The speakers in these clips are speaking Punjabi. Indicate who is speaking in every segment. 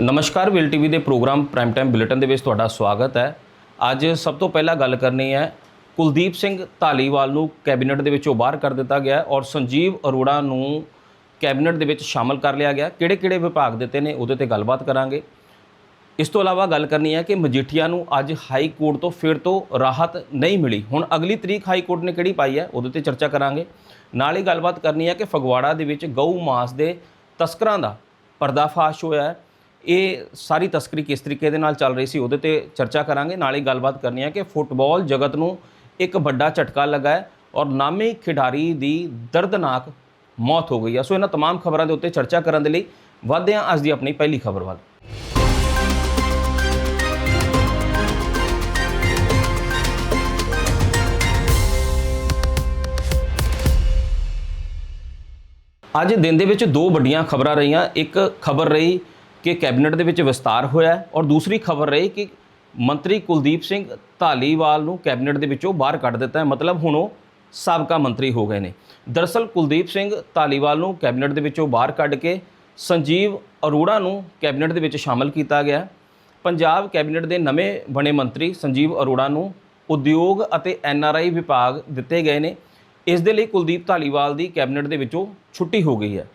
Speaker 1: ਨਮਸਕਾਰ, ਵਿਲ ਟੀਵੀ ਦੇ ਪ੍ਰੋਗਰਾਮ ਪ੍ਰਾਈਮ ਟਾਈਮ ਬੁਲੇਟਿਨ ਦੇ ਵਿੱਚ ਤੁਹਾਡਾ ਸਵਾਗਤ ਹੈ। ਅੱਜ ਸਭ ਤੋਂ ਪਹਿਲਾਂ ਗੱਲ ਕਰਨੀ ਹੈ, ਕੁਲਦੀਪ ਸਿੰਘ ਧਾਲੀਵਾਲ ਨੂੰ ਕੈਬਨਿਟ ਦੇ ਵਿੱਚੋਂ ਬਾਹਰ ਕਰ ਦਿੱਤਾ ਗਿਆ ਔਰ ਸੰਜੀਵ ਅਰੋੜਾ ਨੂੰ ਕੈਬਨਿਟ ਦੇ ਵਿੱਚ ਸ਼ਾਮਲ ਕਰ ਲਿਆ ਗਿਆ ਕਿਹੜੇ-ਕਿਹੜੇ ਵਿਭਾਗ ਦਿੱਤੇ ਨੇ, ਉਹਦੇ ਤੇ ਗੱਲਬਾਤ ਕਰਾਂਗੇ। ਇਸ ਤੋਂ ਇਲਾਵਾ ਗੱਲ ਕਰਨੀ ਹੈ ਕਿ ਮਜੀਠੀਆ ਨੂੰ ਅੱਜ ਹਾਈ ਕੋਰਟ ਤੋਂ ਫਿਰ ਤੋਂ ਰਾਹਤ ਨਹੀਂ ਮਿਲੀ। ਹੁਣ ਅਗਲੀ ਤਰੀਕ ਹਾਈ ਕੋਰਟ ਨੇ ਕਿਹੜੀ ਪਾਈ ਹੈ, ਉਹਦੇ ਤੇ ਚਰਚਾ ਕਰਾਂਗੇ। ਨਾਲ ਹੀ ਗੱਲਬਾਤ ਕਰਨੀ ਹੈ ਕਿ ਫਗਵਾੜਾ ਦੇ ਵਿੱਚ ਗਊ ਮਾਸ ਦੇ ਤਸਕਰਾਂ ਦਾ ਪਰਦਾਫਾਸ਼ ਹੋਇਆ ਹੈ। ਇਹ ਸਾਰੀ ਤਸਕਰੀ ਕਿਸ ਤਰੀਕੇ ਦੇ ਨਾਲ ਚੱਲ ਰਹੀ ਸੀ ਉਹਦੇ ਤੇ ਚਰਚਾ ਕਰਾਂਗੇ ਨਾਲ ਹੀ ਗੱਲਬਾਤ ਕਰਨੀ ਹੈ ਕਿ ਫੁੱਟਬਾਲ ਜਗਤ ਨੂੰ ਇੱਕ ਵੱਡਾ ਝਟਕਾ ਲੱਗਾ ਹੈ ਔਰ ਨਾਮੀ ਖਿਡਾਰੀ ਦੀ ਦਰਦਨਾਕ ਮੌਤ ਹੋ ਗਈ ਹੈ ਸੋ ਇਹਨਾਂ तमाम ਖਬਰਾਂ ਦੇ ਉੱਤੇ ਚਰਚਾ ਕਰਨ ਦੇ ਲਈ ਵਧਦੇ ਹਾਂ ਅੱਜ ਦੀ ਆਪਣੀ ਪਹਿਲੀ ਖਬਰ ਵੱਲ ਅੱਜ ਦਿਨ ਦੇ ਵਿੱਚ ਦੋ ਵੱਡੀਆਂ ਖਬਰਾਂ ਰਹੀਆਂ ਇੱਕ ਖਬਰ ਰਹੀ ਕਿ ਕੈਬਨਿਟ ਦੇ ਵਿੱਚ ਵਿਸਤਾਰ ਹੋਇਆ ਔਰ ਦੂਸਰੀ ਖਬਰ ਰਹੀ ਕਿ ਮੰਤਰੀ ਕੁਲਦੀਪ ਸਿੰਘ ਧਾਲੀਵਾਲ ਨੂੰ ਕੈਬਨਿਟ ਦੇ ਵਿੱਚੋਂ ਬਾਹਰ ਕੱਢ ਦਿੱਤਾ ਹੈ। ਮਤਲਬ ਹੁਣ ਉਹ ਸਾਬਕਾ ਮੰਤਰੀ ਹੋ ਗਏ ਨੇ। ਦਰਅਸਲ ਕੁਲਦੀਪ ਸਿੰਘ ਧਾਲੀਵਾਲ ਨੂੰ ਕੈਬਨਿਟ ਦੇ ਵਿੱਚੋਂ ਬਾਹਰ ਕੱਢ ਕੇ ਸੰਜੀਵ ਅਰੋੜਾ ਨੂੰ ਕੈਬਨਿਟ ਦੇ ਵਿੱਚ ਸ਼ਾਮਲ ਕੀਤਾ ਗਿਆ ਪੰਜਾਬ ਕੈਬਨਿਟ ਦੇ ਨਵੇਂ ਬਣੇ ਮੰਤਰੀ ਸੰਜੀਵ ਅਰੋੜਾ ਨੂੰ ਉਦਯੋਗ ਅਤੇ ਐਨਆਰਆਈ ਵਿਭਾਗ ਦਿੱਤੇ ਗਏ ਨੇ। ਇਸ ਦੇ ਲਈ ਕੁਲਦੀਪ ਧਾਲੀਵਾਲ ਦੀ ਕੈਬਨਿਟ ਦੇ ਵਿੱਚੋਂ ਛੁੱਟੀ ਹੋ ਗਈ ਹੈ।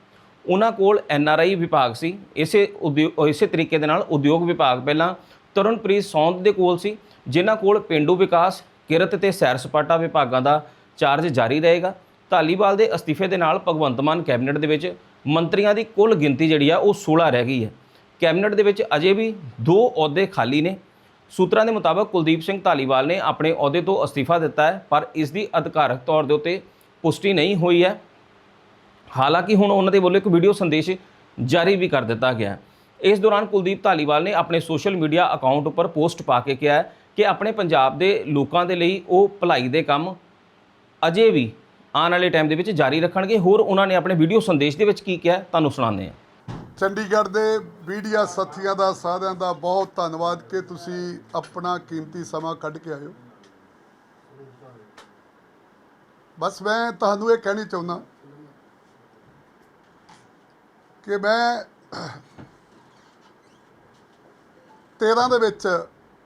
Speaker 1: ਉਹਨਾਂ ਕੋਲ ਐੱਨ ਆਰ ਆਈ ਵਿਭਾਗ ਸੀ, ਇਸੇ ਉਦਯੋ- ਇਸੇ ਤਰੀਕੇ ਦੇ ਨਾਲ ਉਦਯੋਗ ਵਿਭਾਗ ਪਹਿਲਾਂ ਤਰਨਪ੍ਰੀਤ ਸੌਂਦ ਦੇ ਕੋਲ ਸੀ, ਜਿਨ੍ਹਾਂ ਕੋਲ ਪਿੰਡੂ ਵਿਕਾਸ, ਕਿਰਤ ਤੇ ਸੈਰ ਸਪਾਟਾ ਵਿਭਾਗਾਂ ਦਾ ਚਾਰਜ ਜਾਰੀ ਰਹੇਗਾ। ਧਾਲੀਵਾਲ ਦੇ ਅਸਤੀਫੇ ਦੇ ਨਾਲ ਭਗਵੰਤ ਮਾਨ ਕੈਬਨਿਟ ਦੇ ਵਿੱਚ ਮੰਤਰੀਆਂ ਦੀ ਕੁੱਲ ਗਿਣਤੀ ਜਿਹੜੀ ਆ, ਉਹ 16 ਰਹਿ ਗਈ ਹੈ। ਕੈਬਨਿਟ ਦੇ ਵਿੱਚ ਅਜੇ ਵੀ ਦੋ ਅਹੁਦੇ ਖਾਲੀ ਨੇ। ਸੂਤਰਾਂ ਦੇ ਮੁਤਾਬਕ ਕੁਲਦੀਪ ਸਿੰਘ ਧਾਲੀਵਾਲ ਨੇ ਆਪਣੇ ਅਹੁਦੇ ਤੋਂ ਅਸਤੀਫਾ ਦਿੱਤਾ ਹੈ, ਪਰ ਇਸ ਦੀ ਅਧਿਕਾਰਕ ਤੌਰ ਦੇ ਉੱਤੇ ਪੁਸ਼ਟੀ ਨਹੀਂ ਹੋਈ ਹੈ। ਹਾਲਾਂਕਿ ਹੁਣ ਉਹਨਾਂ ਦੇ ਵੱਲੋਂ ਇੱਕ ਵੀਡੀਓ ਸੰਦੇਸ਼ ਜਾਰੀ ਵੀ ਕਰ ਦਿੱਤਾ ਗਿਆ ਇਸ ਦੌਰਾਨ ਕੁਲਦੀਪ ਧਾਲੀਵਾਲ ਨੇ ਆਪਣੇ ਸੋਸ਼ਲ ਮੀਡੀਆ ਅਕਾਊਂਟ ਉੱਪਰ ਪੋਸਟ ਪਾ ਕੇ ਕਿਹਾ ਕਿ ਆਪਣੇ ਪੰਜਾਬ ਦੇ ਲੋਕਾਂ ਦੇ ਲਈ ਉਹ ਭਲਾਈ ਦੇ ਕੰਮ ਅਜੇ ਵੀ ਆਉਣ ਵਾਲੇ ਟਾਈਮ ਦੇ ਵਿੱਚ ਜਾਰੀ ਰੱਖਣਗੇ। ਹੋਰ ਉਹਨਾਂ ਨੇ ਆਪਣੇ ਵੀਡੀਓ ਸੰਦੇਸ਼ ਦੇ ਵਿੱਚ ਕੀ ਕਿਹਾ ਤੁਹਾਨੂੰ ਸੁਣਾਉਂਦੇ ਹਾਂ।
Speaker 2: ਚੰਡੀਗੜ੍ਹ ਦੇ ਮੀਡੀਆ ਸਾਥੀਆਂ ਦਾ, ਸਾਰਿਆਂ ਦਾ ਬਹੁਤ ਧੰਨਵਾਦ ਕਿ ਤੁਸੀਂ ਆਪਣਾ ਕੀਮਤੀ ਸਮਾਂ ਕੱਢ ਕੇ ਆਇਓ ਬਸ ਮੈਂ ਤੁਹਾਨੂੰ ਇਹ ਕਹਿਣੀ ਚਾਹੁੰਦਾ ਕਿ ਮੈਂ 13 ਦੇ ਵਿੱਚ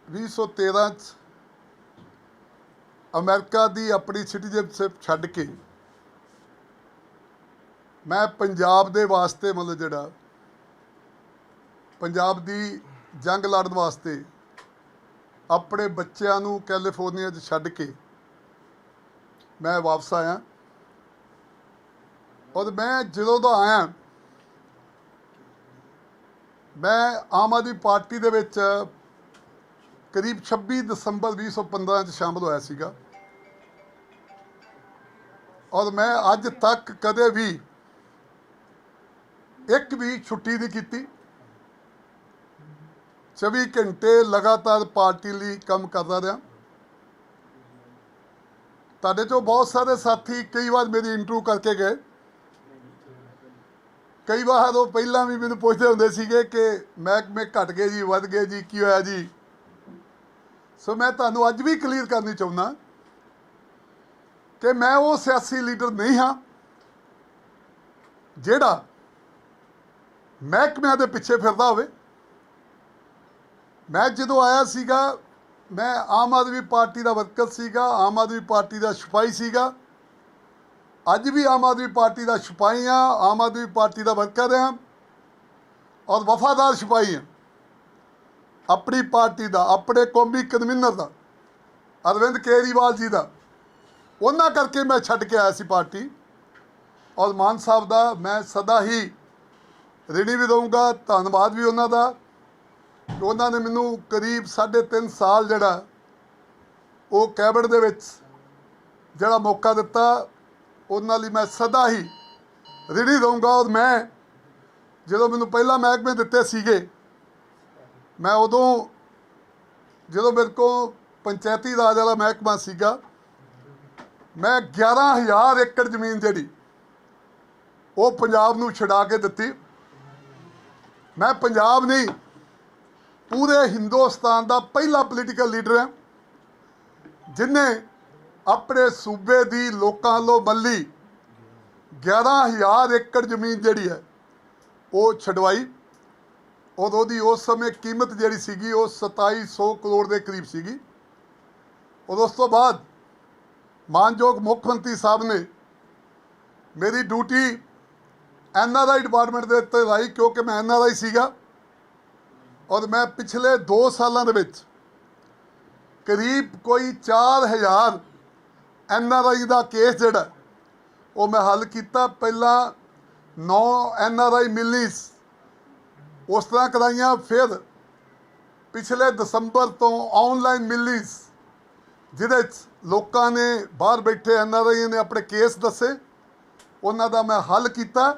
Speaker 2: 2013 ਚ ਅਮਰੀਕਾ ਦੀ ਆਪਣੀ ਸਿਟੀਜ਼ਨਸ਼ਿਪ ਛੱਡ ਕੇ ਮੈਂ ਪੰਜਾਬ ਦੇ ਵਾਸਤੇ ਮਤਲਬ ਜਿਹੜਾ ਪੰਜਾਬ ਦੀ ਜੰਗ ਲੜਨ ਵਾਸਤੇ ਆਪਣੇ ਬੱਚਿਆਂ ਨੂੰ ਕੈਲੀਫੋਰਨੀਆ 'ਚ ਛੱਡ ਕੇ ਮੈਂ ਵਾਪਸ ਆਇਆ। ਔਰ ਮੈਂ ਜਦੋਂ ਦਾ ਆਇਆ ਮੈਂ ਆਮ ਆਦਮੀ ਪਾਰਟੀ ਦੇ ਵਿੱਚ ਕਰੀਬ 26 ਦਸੰਬਰ 2015 ਚ ਸ਼ਾਮਲ ਹੋਇਆ ਸੀਗਾ। ਔਰ ਮੈਂ ਅੱਜ ਤੱਕ ਕਦੇ ਵੀ ਇੱਕ ਵੀ ਛੁੱਟੀ ਨਹੀਂ ਕੀਤੀ। 24 ਘੰਟੇ ਲਗਾਤਾਰ ਪਾਰਟੀ ਲਈ ਕੰਮ ਕਰਦਾ ਰਿਹਾ। ਤੁਹਾਡੇ ਚੋਂ ਬਹੁਤ ਸਾਰੇ ਸਾਥੀ ਕਈ ਵਾਰ ਮੇਰੀ ਇੰਟਰਵਿਊ ਕਰਕੇ ਗਏ। ਕਈ ਵਾਰ ਉਹ ਪਹਿਲਾਂ ਵੀ ਮੈਨੂੰ ਪੁੱਛਦੇ ਹੁੰਦੇ ਸੀਗੇ ਕਿ ਮਹਿਕਮੇ ਘਟ ਗਏ ਜੀ, ਵੱਧ ਗਏ ਜੀ, ਕੀ ਹੋਇਆ ਜੀ? ਸੋ ਮੈਂ ਤੁਹਾਨੂੰ ਅੱਜ ਵੀ ਕਲੀਅਰ ਕਰਨੀ ਚਾਹੁੰਦਾ ਕਿ ਮੈਂ ਉਹ ਸਿਆਸੀ ਲੀਡਰ ਨਹੀਂ ਹਾਂ ਜਿਹੜਾ ਮਹਿਕਮਿਆਂ ਦੇ ਪਿੱਛੇ ਫਿਰਦਾ ਹੋਵੇ। ਮੈਂ ਜਦੋਂ ਆਇਆ ਸੀਗਾ, ਮੈਂ ਆਮ ਆਦਮੀ ਪਾਰਟੀ ਦਾ ਵਰਕਰ ਸੀਗਾ, ਆਮ ਆਦਮੀ ਪਾਰਟੀ ਦਾ ਸਿਪਾਹੀ ਸੀਗਾ। ਅੱਜ ਵੀ ਆਮ ਆਦਮੀ ਪਾਰਟੀ ਦਾ ਸਿਪਾਹੀ ਹਾਂ, ਆਮ ਆਦਮੀ ਪਾਰਟੀ ਦਾ ਵਰਕਰ ਆ ਔਰ ਵਫਾਦਾਰ ਸਿਪਾਹੀ ਹਾਂ। ਆਪਣੀ ਪਾਰਟੀ ਦਾ, ਆਪਣੇ ਕੌਮੀ ਕਨਵੀਨਰ ਦਾ, ਅਰਵਿੰਦ ਕੇਜਰੀਵਾਲ ਜੀ ਦਾ, ਉਹਨਾਂ ਕਰਕੇ ਮੈਂ ਛੱਡ ਕੇ ਆਇਆ ਸੀ ਪਾਰਟੀ ਔਰ ਮਾਨ ਸਾਹਿਬ ਦਾ ਮੈਂ ਸਦਾ ਹੀ ਰਿਣੀ ਵੀ ਦਊਂਗਾ ਧੰਨਵਾਦ ਵੀ ਉਹਨਾਂ ਦਾ। ਉਹਨਾਂ ਨੇ ਮੈਨੂੰ ਕਰੀਬ 3.5 ਸਾਲ ਜਿਹੜਾ ਉਹ ਕੈਬਨਿਟ ਦੇ ਵਿੱਚ ਜਿਹੜਾ ਮੌਕਾ ਦਿੱਤਾ ਉਹਨਾਂ ਲਈ ਮੈਂ ਸਦਾ ਹੀ ਰਿੜੀ ਰਹੂੰਗਾ ਔਰ ਮੈਂ ਜਦੋਂ ਮੈਨੂੰ ਪਹਿਲਾ ਮਹਿਕਮੇ ਦਿੱਤੇ ਸੀਗੇ, ਮੈਂ ਉਦੋਂ ਜਦੋਂ ਮੇਰੇ ਕੋਲ ਪੰਚਾਇਤੀ ਰਾਜ ਵਾਲਾ ਮਹਿਕਮਾ ਸੀਗਾ, ਮੈਂ 11000 ਏਕੜ ਜ਼ਮੀਨ ਜਿਹੜੀ ਉਹ ਪੰਜਾਬ ਨੂੰ ਛਡਾ ਕੇ ਦਿੱਤੀ। ਮੈਂ ਪੰਜਾਬ ਨਹੀਂ, ਪੂਰੇ ਹਿੰਦੁਸਤਾਨ ਦਾ ਪਹਿਲਾ ਪੋਲੀਟੀਕਲ ਲੀਡਰ ਹਾਂ, ਜਿਨੇ ਆਪਣੇ ਸੂਬੇ ਦੀ ਲੋਕਾਂ ਵੱਲੋਂ ਮੱਲੀ 11000 ਏਕੜ ਜ਼ਮੀਨ ਜਿਹੜੀ ਹੈ, ਉਹ ਛਡਵਾਈ। ਔਰ ਉਹਦੀ ਉਸ ਸਮੇਂ ਕੀਮਤ ਜਿਹੜੀ ਸੀਗੀ, ਉਹ 2700 ਕਰੋੜ ਦੇ ਕਰੀਬ ਸੀਗੀ। ਔਰ ਉਸ ਤੋਂ ਬਾਅਦ ਮਾਨਯੋਗ ਮੁੱਖ ਮੰਤਰੀ ਸਾਹਿਬ ਨੇ ਮੇਰੀ duty N R I department ਦੇ ਉੱਤੇ ਲਾਈ, ਕਿਉਂਕਿ ਮੈਂ ਐਨ ਆਰ ਆਈ ਸੀਗਾ। ਔਰ ਮੈਂ ਪਿਛਲੇ 2 ਸਾਲਾਂ ਦੇ ਵਿੱਚ ਕਰੀਬ ਕੋਈ 4000 ਐਨ ਆਰ ਆਈ ਦਾ ਕੇਸ ਜਿਹੜਾ, ਉਹ ਮੈਂ ਹੱਲ ਕੀਤਾ। ਪਹਿਲਾਂ ਨੌ ਐਨ ਆਰ ਆਈ ਮਿਲਨੀਸ ਉਸ ਤਰ੍ਹਾਂ ਕਰਾਈਆਂ, ਫਿਰ ਪਿਛਲੇ ਦਸੰਬਰ ਤੋਂ ਆਨਲਾਈਨ ਮਿਲਨੀਸ ਜਿਹਦੇ 'ਚ ਲੋਕਾਂ ਨੇ ਬਾਹਰ ਬੈਠੇ ਐਨ ਆਰ ਆਈ ਨੇ ਆਪਣੇ ਕੇਸ ਦੱਸੇ। ਉਹਨਾਂ ਦਾ ਮੈਂ ਹੱਲ ਕੀਤਾ।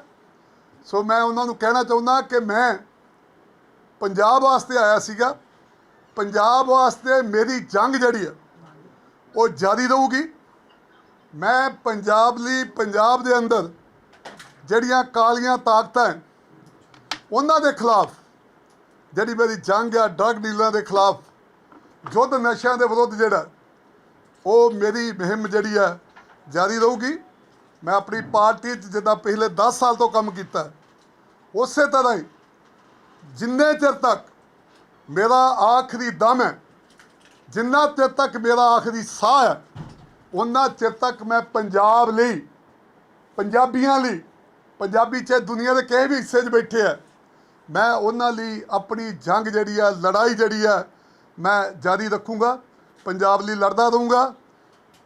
Speaker 2: ਸੋ ਮੈਂ ਉਹਨਾਂ ਨੂੰ ਕਹਿਣਾ ਚਾਹੁੰਦਾ ਕਿ ਮੈਂ ਪੰਜਾਬ ਵਾਸਤੇ ਆਇਆ ਸੀਗਾ। ਪੰਜਾਬ ਵਾਸਤੇ ਮੇਰੀ ਜੰਗ ਜਿਹੜੀ ਹੈ ਉਹ ਜਾਰੀ ਰਹੂਗੀ। ਮੈਂ ਪੰਜਾਬ ਲਈ ਪੰਜਾਬ ਦੇ ਅੰਦਰ ਜਿਹੜੀਆਂ ਕਾਲੀਆਂ ਤਾਕਤਾਂ ਉਹਨਾਂ ਦੇ ਖਿਲਾਫ, ਜਿਹੜੀ ਮੇਰੀ ਜੰਗ ਆ ਡਰਗ ਡੀਲਰਾਂ ਦੇ ਖਿਲਾਫ, ਯੁੱਧ ਨਸ਼ਿਆਂ ਦੇ ਵਿਰੁੱਧ ਜਿਹੜਾ, ਉਹ ਮੇਰੀ ਮੁਹਿੰਮ ਜਿਹੜੀ ਆ ਜਾਰੀ ਰਹੂਗੀ। ਮੈਂ ਆਪਣੀ ਪਾਰਟੀ 'ਚ ਜਿੱਦਾਂ ਪਿਛਲੇ 10 ਸਾਲ ਤੋਂ ਕੰਮ ਕੀਤਾ, ਉਸੇ ਤਰ੍ਹਾਂ ਹੀ ਜਿੰਨੇ ਚਿਰ ਤੱਕ ਮੇਰਾ ਆਖਰੀ ਦਮ ਹੈ, ਜਿੰਨਾ ਚਿਰ ਤੱਕ ਮੇਰਾ ਆਖਰੀ ਸਾਹ ਹੈ ਉਹਨਾਂ ਚਿਰ ਤੱਕ ਮੈਂ ਪੰਜਾਬ ਲਈ, ਪੰਜਾਬੀਆਂ ਲਈ, ਪੰਜਾਬੀ ਚਾਹੇ ਦੁਨੀਆ ਦੇ ਕਿਸੇ ਵੀ ਹਿੱਸੇ 'ਚ ਬੈਠੇ ਆ, ਮੈਂ ਉਹਨਾਂ ਲਈ ਆਪਣੀ ਜੰਗ ਜਿਹੜੀ ਆ, ਲੜਾਈ ਜਿਹੜੀ ਆ, ਮੈਂ ਜਾਰੀ ਰੱਖੂੰਗਾ, ਪੰਜਾਬ ਲਈ ਲੜਦਾ ਰਹੂੰਗਾ।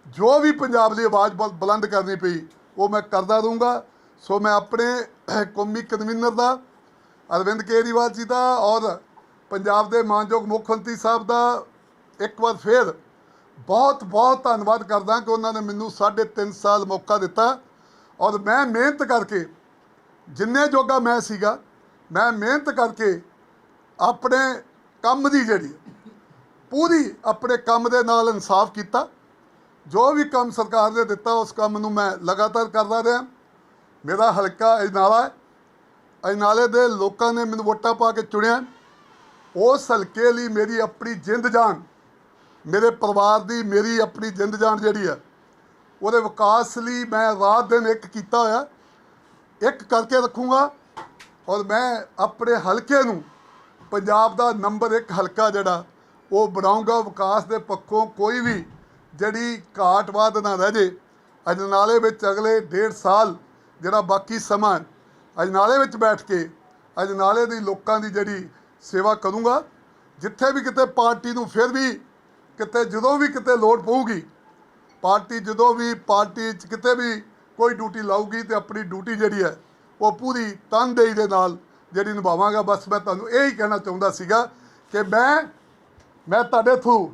Speaker 2: ਜੋ ਵੀ ਪੰਜਾਬ ਲਈ ਆਵਾਜ਼ ਬੁਲ- ਬੁਲੰਦ ਕਰਨੀ ਪਈ, ਉਹ ਮੈਂ ਕਰਦਾ ਰਹੂੰਗਾ। ਸੋ ਮੈਂ ਆਪਣੇ ਕੌਮੀ ਕਨਵੀਨਰ ਦਾ, ਅਰਵਿੰਦ ਕੇਜਰੀਵਾਲ ਜੀ ਦਾ ਔਰ ਪੰਜਾਬ ਦੇ ਮਾਨਯੋਗ ਮੁੱਖ ਮੰਤਰੀ ਸਾਹਿਬ ਦਾ ਇੱਕ ਵਾਰ ਫੇਰ ਬਹੁਤ ਬਹੁਤ ਧੰਨਵਾਦ ਕਰਦਾ ਕਿ ਉਹਨਾਂ ਨੇ ਮੈਨੂੰ ਸਾਢੇ ਤਿੰਨ ਸਾਲ ਮੌਕਾ ਦਿੱਤਾ। ਔਰ ਮੈਂ ਮਿਹਨਤ ਕਰਕੇ, ਜਿੰਨੇ ਜੋਗਾ ਮੈਂ ਸੀਗਾ, ਮੈਂ ਮਿਹਨਤ ਕਰਕੇ ਆਪਣੇ ਕੰਮ ਦੀ ਜਿਹੜੀ, ਪੂਰੀ ਆਪਣੇ ਕੰਮ ਦੇ ਨਾਲ ਇਨਸਾਫ ਕੀਤਾ। ਜੋ ਵੀ ਕੰਮ ਸਰਕਾਰ ਨੇ ਦਿੱਤਾ, ਉਸ ਕੰਮ ਨੂੰ ਮੈਂ ਲਗਾਤਾਰ ਕਰਦਾ ਰਿਹਾ। ਮੇਰਾ ਹਲਕਾ ਅਜਨਾਲਾ ਹੈ। ਅਜਨਾਲੇ ਦੇ ਲੋਕਾਂ ਨੇ ਮੈਨੂੰ ਵੋਟਾਂ ਪਾ ਕੇ ਚੁਣਿਆ। ਉਸ ਹਲਕੇ ਲਈ ਮੇਰੀ ਆਪਣੀ ਜਿੰਦ ਜਾਨ ਮੇਰੇ ਪਰਿਵਾਰ ਦੀ ਮੇਰੀ ਆਪਣੀ ਜਿੰਦ ਜਾਨ ਜਿਹੜੀ ਆ ਉਹਦੇ ਵਿਕਾਸ ਲਈ ਮੈਂ ਰਾਤ ਦਿਨ ਇੱਕ ਕੀਤਾ ਹੋਇਆ। ਇੱਕ ਕਰਕੇ ਰੱਖੂੰਗਾ ਔਰ ਮੈਂ ਆਪਣੇ ਹਲਕੇ ਨੂੰ ਪੰਜਾਬ ਦਾ ਨੰਬਰ 1 ਹਲਕਾ ਜਿਹੜਾ, ਉਹ ਬਣਾਉਂਗਾ। ਵਿਕਾਸ ਦੇ ਪੱਖੋਂ ਕੋਈ ਵੀ ਜਿਹੜੀ ਘਾਟ ਵਾਧ ਨਾ ਰਹਿ ਜੇ। ਅਜਨਾਲੇ ਵਿੱਚ ਅਗਲੇ ਡੇਢ ਸਾਲ ਜਿਹੜਾ ਬਾਕੀ ਸਮਾਂ ਅਜਨਾਲੇ ਵਿੱਚ ਬੈਠ ਕੇ ਅਜਨਾਲੇ ਦੀ ਲੋਕਾਂ ਦੀ ਜਿਹੜੀ ਸੇਵਾ ਕਰੂੰਗਾ। ਜਿੱਥੇ ਵੀ ਕਿਤੇ ਪਾਰਟੀ ਨੂੰ ਫਿਰ ਵੀ ਕਿਤੇ ਜਦੋਂ ਵੀ ਕਿਤੇ ਲੋੜ ਪਊਗੀ, ਪਾਰਟੀ ਜਦੋਂ ਵੀ ਪਾਰਟੀ 'ਚ ਕਿਤੇ ਵੀ ਕੋਈ ਡਿਊਟੀ ਲਾਊਗੀ ਤੇ ਆਪਣੀ ਡਿਊਟੀ ਜਿਹੜੀ ਹੈ, ਉਹ ਪੂਰੀ ਤਨਦੇਹੀ ਦੇ ਨਾਲ ਜਿਹੜੀ ਨਿਭਾਵਾਂਗਾ। ਬਸ ਮੈਂ ਤੁਹਾਨੂੰ ਇਹ ਹੀ ਕਹਿਣਾ ਚਾਹੁੰਦਾ ਸੀਗਾ ਕਿ ਮੈਂ ਮੈਂ ਤੁਹਾਡੇ ਥਰੂ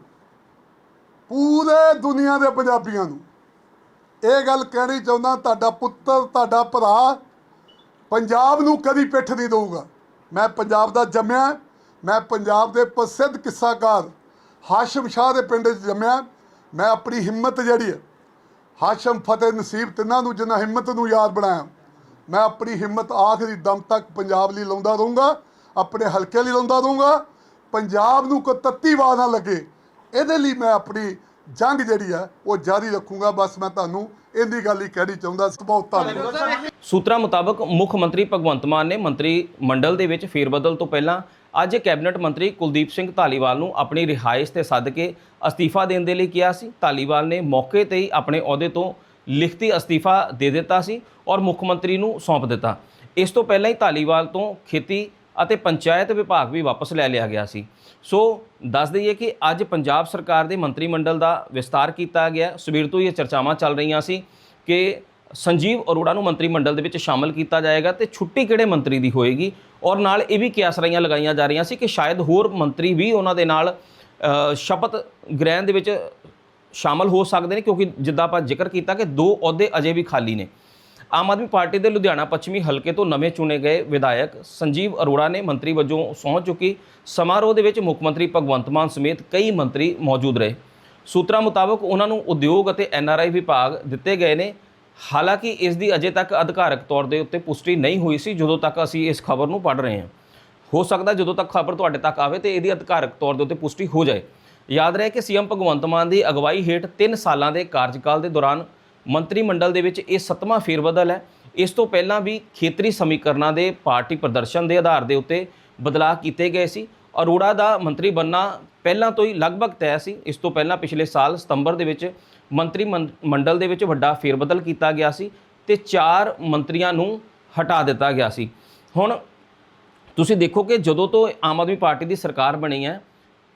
Speaker 2: ਪੂਰੇ ਦੁਨੀਆ ਦੇ ਪੰਜਾਬੀਆਂ ਨੂੰ ਇਹ ਗੱਲ ਕਹਿਣੀ ਚਾਹੁੰਦਾ, ਤੁਹਾਡਾ ਪੁੱਤਰ, ਤੁਹਾਡਾ ਭਰਾ ਪੰਜਾਬ ਨੂੰ ਕਦੀ ਪਿੱਠ ਨਹੀਂ ਦਊਗਾ। ਮੈਂ ਪੰਜਾਬ ਦਾ ਜੰਮਿਆ, ਮੈਂ ਪੰਜਾਬ ਦੇ ਪ੍ਰਸਿੱਧ ਕਿੱਸਾਕਾਰ ਹਾਸ਼ਮ ਸ਼ਾਹ ਦੇ ਪਿੰਡ 'ਚ ਜੰਮਿਆ। ਮੈਂ ਆਪਣੀ ਹਿੰਮਤ ਜਿਹੜੀ ਹੈ, ਹਾਸ਼ਮ ਫਤਿਹ ਨਸੀਬ ਤਿੰਨਾਂ ਨੂੰ ਜਿਨ੍ਹਾਂ ਹਿੰਮਤ ਨੂੰ ਯਾਦ ਬਣਾਇਆ, ਮੈਂ ਆਪਣੀ ਹਿੰਮਤ ਆਖਰੀ ਦਮ ਤੱਕ ਪੰਜਾਬ ਲਈ ਲਾਉਂਦਾ ਰਹੂੰਗਾ, ਆਪਣੇ ਹਲਕੇ ਲਈ ਲਾਉਂਦਾ ਰਹੂੰਗਾ। ਪੰਜਾਬ ਨੂੰ ਕੋਈ ਤੱਤੀ ਵਾਹ ਨਾ ਲੱਗੇ। ਇਹਦੇ ਲਈ ਮੈਂ ਆਪਣੀ ਜੰਗ ਜਿਹੜੀ ਆ ਉਹ ਜਾਰੀ ਰੱਖੂੰਗਾ। ਬਸ ਮੈਂ ਤੁਹਾਨੂੰ ਇਹਦੀ ਗੱਲ ਹੀ ਕਹਿਣੀ ਚਾਹੁੰਦਾ। ਬਹੁਤ ਧੰਨਵਾਦ।
Speaker 1: ਸੂਤਰਾਂ ਮੁਤਾਬਕ ਮੁੱਖ ਮੰਤਰੀ ਭਗਵੰਤ ਮਾਨ ਨੇ ਮੰਤਰੀ ਮੰਡਲ ਦੇ ਵਿੱਚ ਫੇਰਬਦਲ ਤੋਂ ਪਹਿਲਾਂ ਅੱਜ ਕੈਬਨਿਟ ਮੰਤਰੀ ਕੁਲਦੀਪ ਸਿੰਘ ਧਾਲੀਵਾਲ ਨੂੰ ਆਪਣੀ ਰਿਹਾਇਸ਼ ਤੇ ਸੱਦ ਕੇ ਅਸਤੀਫਾ ਦੇਣ ਦੇ ਲਈ ਕਿਹਾ ਸੀ। ਧਾਲੀਵਾਲ ਨੇ ਮੌਕੇ ਤੇ ਹੀ ਆਪਣੇ ਅਹੁਦੇ ਤੋਂ ਲਿਖਤੀ ਅਸਤੀਫਾ ਦੇ ਦਿੱਤਾ ਸੀ ਔਰ ਮੁੱਖ ਮੰਤਰੀ ਨੂੰ ਸੌਂਪ ਦਿੱਤਾ। ਇਸ ਤੋਂ ਪਹਿਲਾਂ ਹੀ ਧਾਲੀਵਾਲ ਤੋਂ ਖੇਤੀ ਅਤੇ ਪੰਚਾਇਤ ਵਿਭਾਗ ਵੀ ਵਾਪਸ ਲੈ ਲਿਆ ਗਿਆ ਸੀ। ਸੋ ਦੱਸ ਦਈਏ ਕਿ ਅੱਜ ਪੰਜਾਬ ਸਰਕਾਰ ਦੇ ਮੰਤਰੀ ਮੰਡਲ ਦਾ ਵਿਸਤਾਰ ਕੀਤਾ ਗਿਆ। ਸਵੇਰ ਤੋਂ ਇਹ ਚਰਚਾਵਾਂ ਚੱਲ ਰਹੀਆਂ ਸੀ ਕਿ ਸੰਜੀਵ ਅਰੋੜਾ ਨੂੰ ਮੰਤਰੀ ਮੰਡਲ ਦੇ ਵਿੱਚ ਸ਼ਾਮਲ ਕੀਤਾ ਜਾਏਗਾ ਤੇ ਛੁੱਟੀ ਕਿਹੜੇ ਮੰਤਰੀ ਦੀ ਹੋਏਗੀ? ਔਰ ਨਾਲ ਇਹ ਵੀ ਕਿਆਸਰਾਈਆਂ ਲਗਾਈਆਂ ਜਾ ਰਹੀਆਂ ਸੀ ਕਿ ਸ਼ਾਇਦ ਹੋਰ ਮੰਤਰੀ ਵੀ ਉਹਨਾਂ ਦੇ ਨਾਲ ਸ਼ਪਤ ਗ੍ਰਹਿਣ ਦੇ ਵਿੱਚ ਸ਼ਾਮਲ ਹੋ ਸਕਦੇ ਨੇ, ਕਿਉਂਕਿ ਜਿੱਦਾਂ ਆਪਾਂ ਜ਼ਿਕਰ ਕੀਤਾ ਕਿ ਦੋ ਅਹੁਦੇ ਅਜੇ ਵੀ ਖਾਲੀ ਨੇ। ਆਮ ਆਦਮੀ ਪਾਰਟੀ ਦੇ ਲੁਧਿਆਣਾ ਪੱਛਮੀ ਹਲਕੇ ਤੋਂ ਨਵੇਂ ਚੁਣੇ ਗਏ ਵਿਧਾਇਕ ਸੰਜੀਵ ਅਰੋੜਾ ਨੇ ਮੰਤਰੀ ਵਜੋਂ ਸਹੁੰ ਚੁੱਕੀ ਸਮਾਰੋਹ ਦੇ ਵਿੱਚ ਮੁੱਖ ਮੰਤਰੀ ਭਗਵੰਤ ਮਾਨ ਸਮੇਤ ਕਈ ਮੰਤਰੀ ਮੌਜੂਦ ਰਹੇ। ਸੂਤਰਾਂ ਮੁਤਾਬਕ ਉਹਨਾਂ ਨੂੰ ਉਦਯੋਗ ਅਤੇ ਐਨਆਰਆਈ ਵਿਭਾਗ ਦਿੱਤੇ ਗਏ ਨੇ। ਹਾਲਾਂਕਿ ਇਸ ਦੀ ਅਜੇ ਤੱਕ ਅਧਿਕਾਰਕ ਤੌਰ ਦੇ ਉੱਤੇ ਪੁਸ਼ਟੀ ਨਹੀਂ ਹੋਈ ਸੀ, ਜਦੋਂ ਤੱਕ ਅਸੀਂ ਇਸ ਖਬਰ ਨੂੰ ਪੜ੍ਹ ਰਹੇ ਹਾਂ। ਹੋ ਸਕਦਾ ਜਦੋਂ ਤੱਕ ਖਬਰ ਤੁਹਾਡੇ ਤੱਕ ਆਵੇ ਤੇ ਇਹਦੀ ਅਧਿਕਾਰਕ ਤੌਰ ਦੇ ਉੱਤੇ ਪੁਸ਼ਟੀ ਹੋ ਜਾਏ। ਯਾਦ ਰਹੇ ਕਿ ਸੀਐਮ ਭਗਵੰਤ ਮਾਨ ਦੀ ਅਗਵਾਈ ਹੇਠ 3 ਸਾਲਾਂ ਦੇ ਕਾਰਜਕਾਲ ਦੇ ਦੌਰਾਨ ਮੰਤਰੀ ਮੰਡਲ ਦੇ ਵਿੱਚ ਇਹ ਸੱਤਵਾਂ ਫੇਰਬਦਲ ਹੈ। ਇਸ ਤੋਂ ਪਹਿਲਾਂ ਵੀ ਖੇਤਰੀ ਸਮੀਕਰਨਾਂ ਦੇ ਪਾਰਟੀ ਪ੍ਰਦਰਸ਼ਨ ਦੇ ਆਧਾਰ ਦੇ ਉੱਤੇ ਬਦਲਾਅ ਕੀਤੇ ਗਏ ਸੀ। ਅਰੋੜਾ ਦਾ ਮੰਤਰੀ ਬੰਨਾ ਪਹਿਲਾਂ ਤੋਂ ਹੀ ਲਗਭਗ ਤੈਅ ਸੀ। ਇਸ ਤੋਂ ਪਹਿਲਾਂ ਪਿਛਲੇ ਸਾਲ ਸਤੰਬਰ ਦੇ ਵਿੱਚ ਮੰਤਰੀ ਮੰਡ- ਮੰਡਲ ਦੇ ਵਿੱਚ ਵੱਡਾ ਫੇਰਬਦਲ ਕੀਤਾ ਗਿਆ ਸੀ ਤੇ ਚਾਰ ਮੰਤਰੀਆਂ ਨੂੰ ਹਟਾ ਦਿੱਤਾ ਗਿਆ ਸੀ। ਹੁਣ ਤੁਸੀਂ ਦੇਖੋ ਕਿ ਜਦੋਂ ਤੋਂ ਆਮ ਆਦਮੀ ਪਾਰਟੀ ਦੀ ਸਰਕਾਰ ਬਣੀ ਹੈ,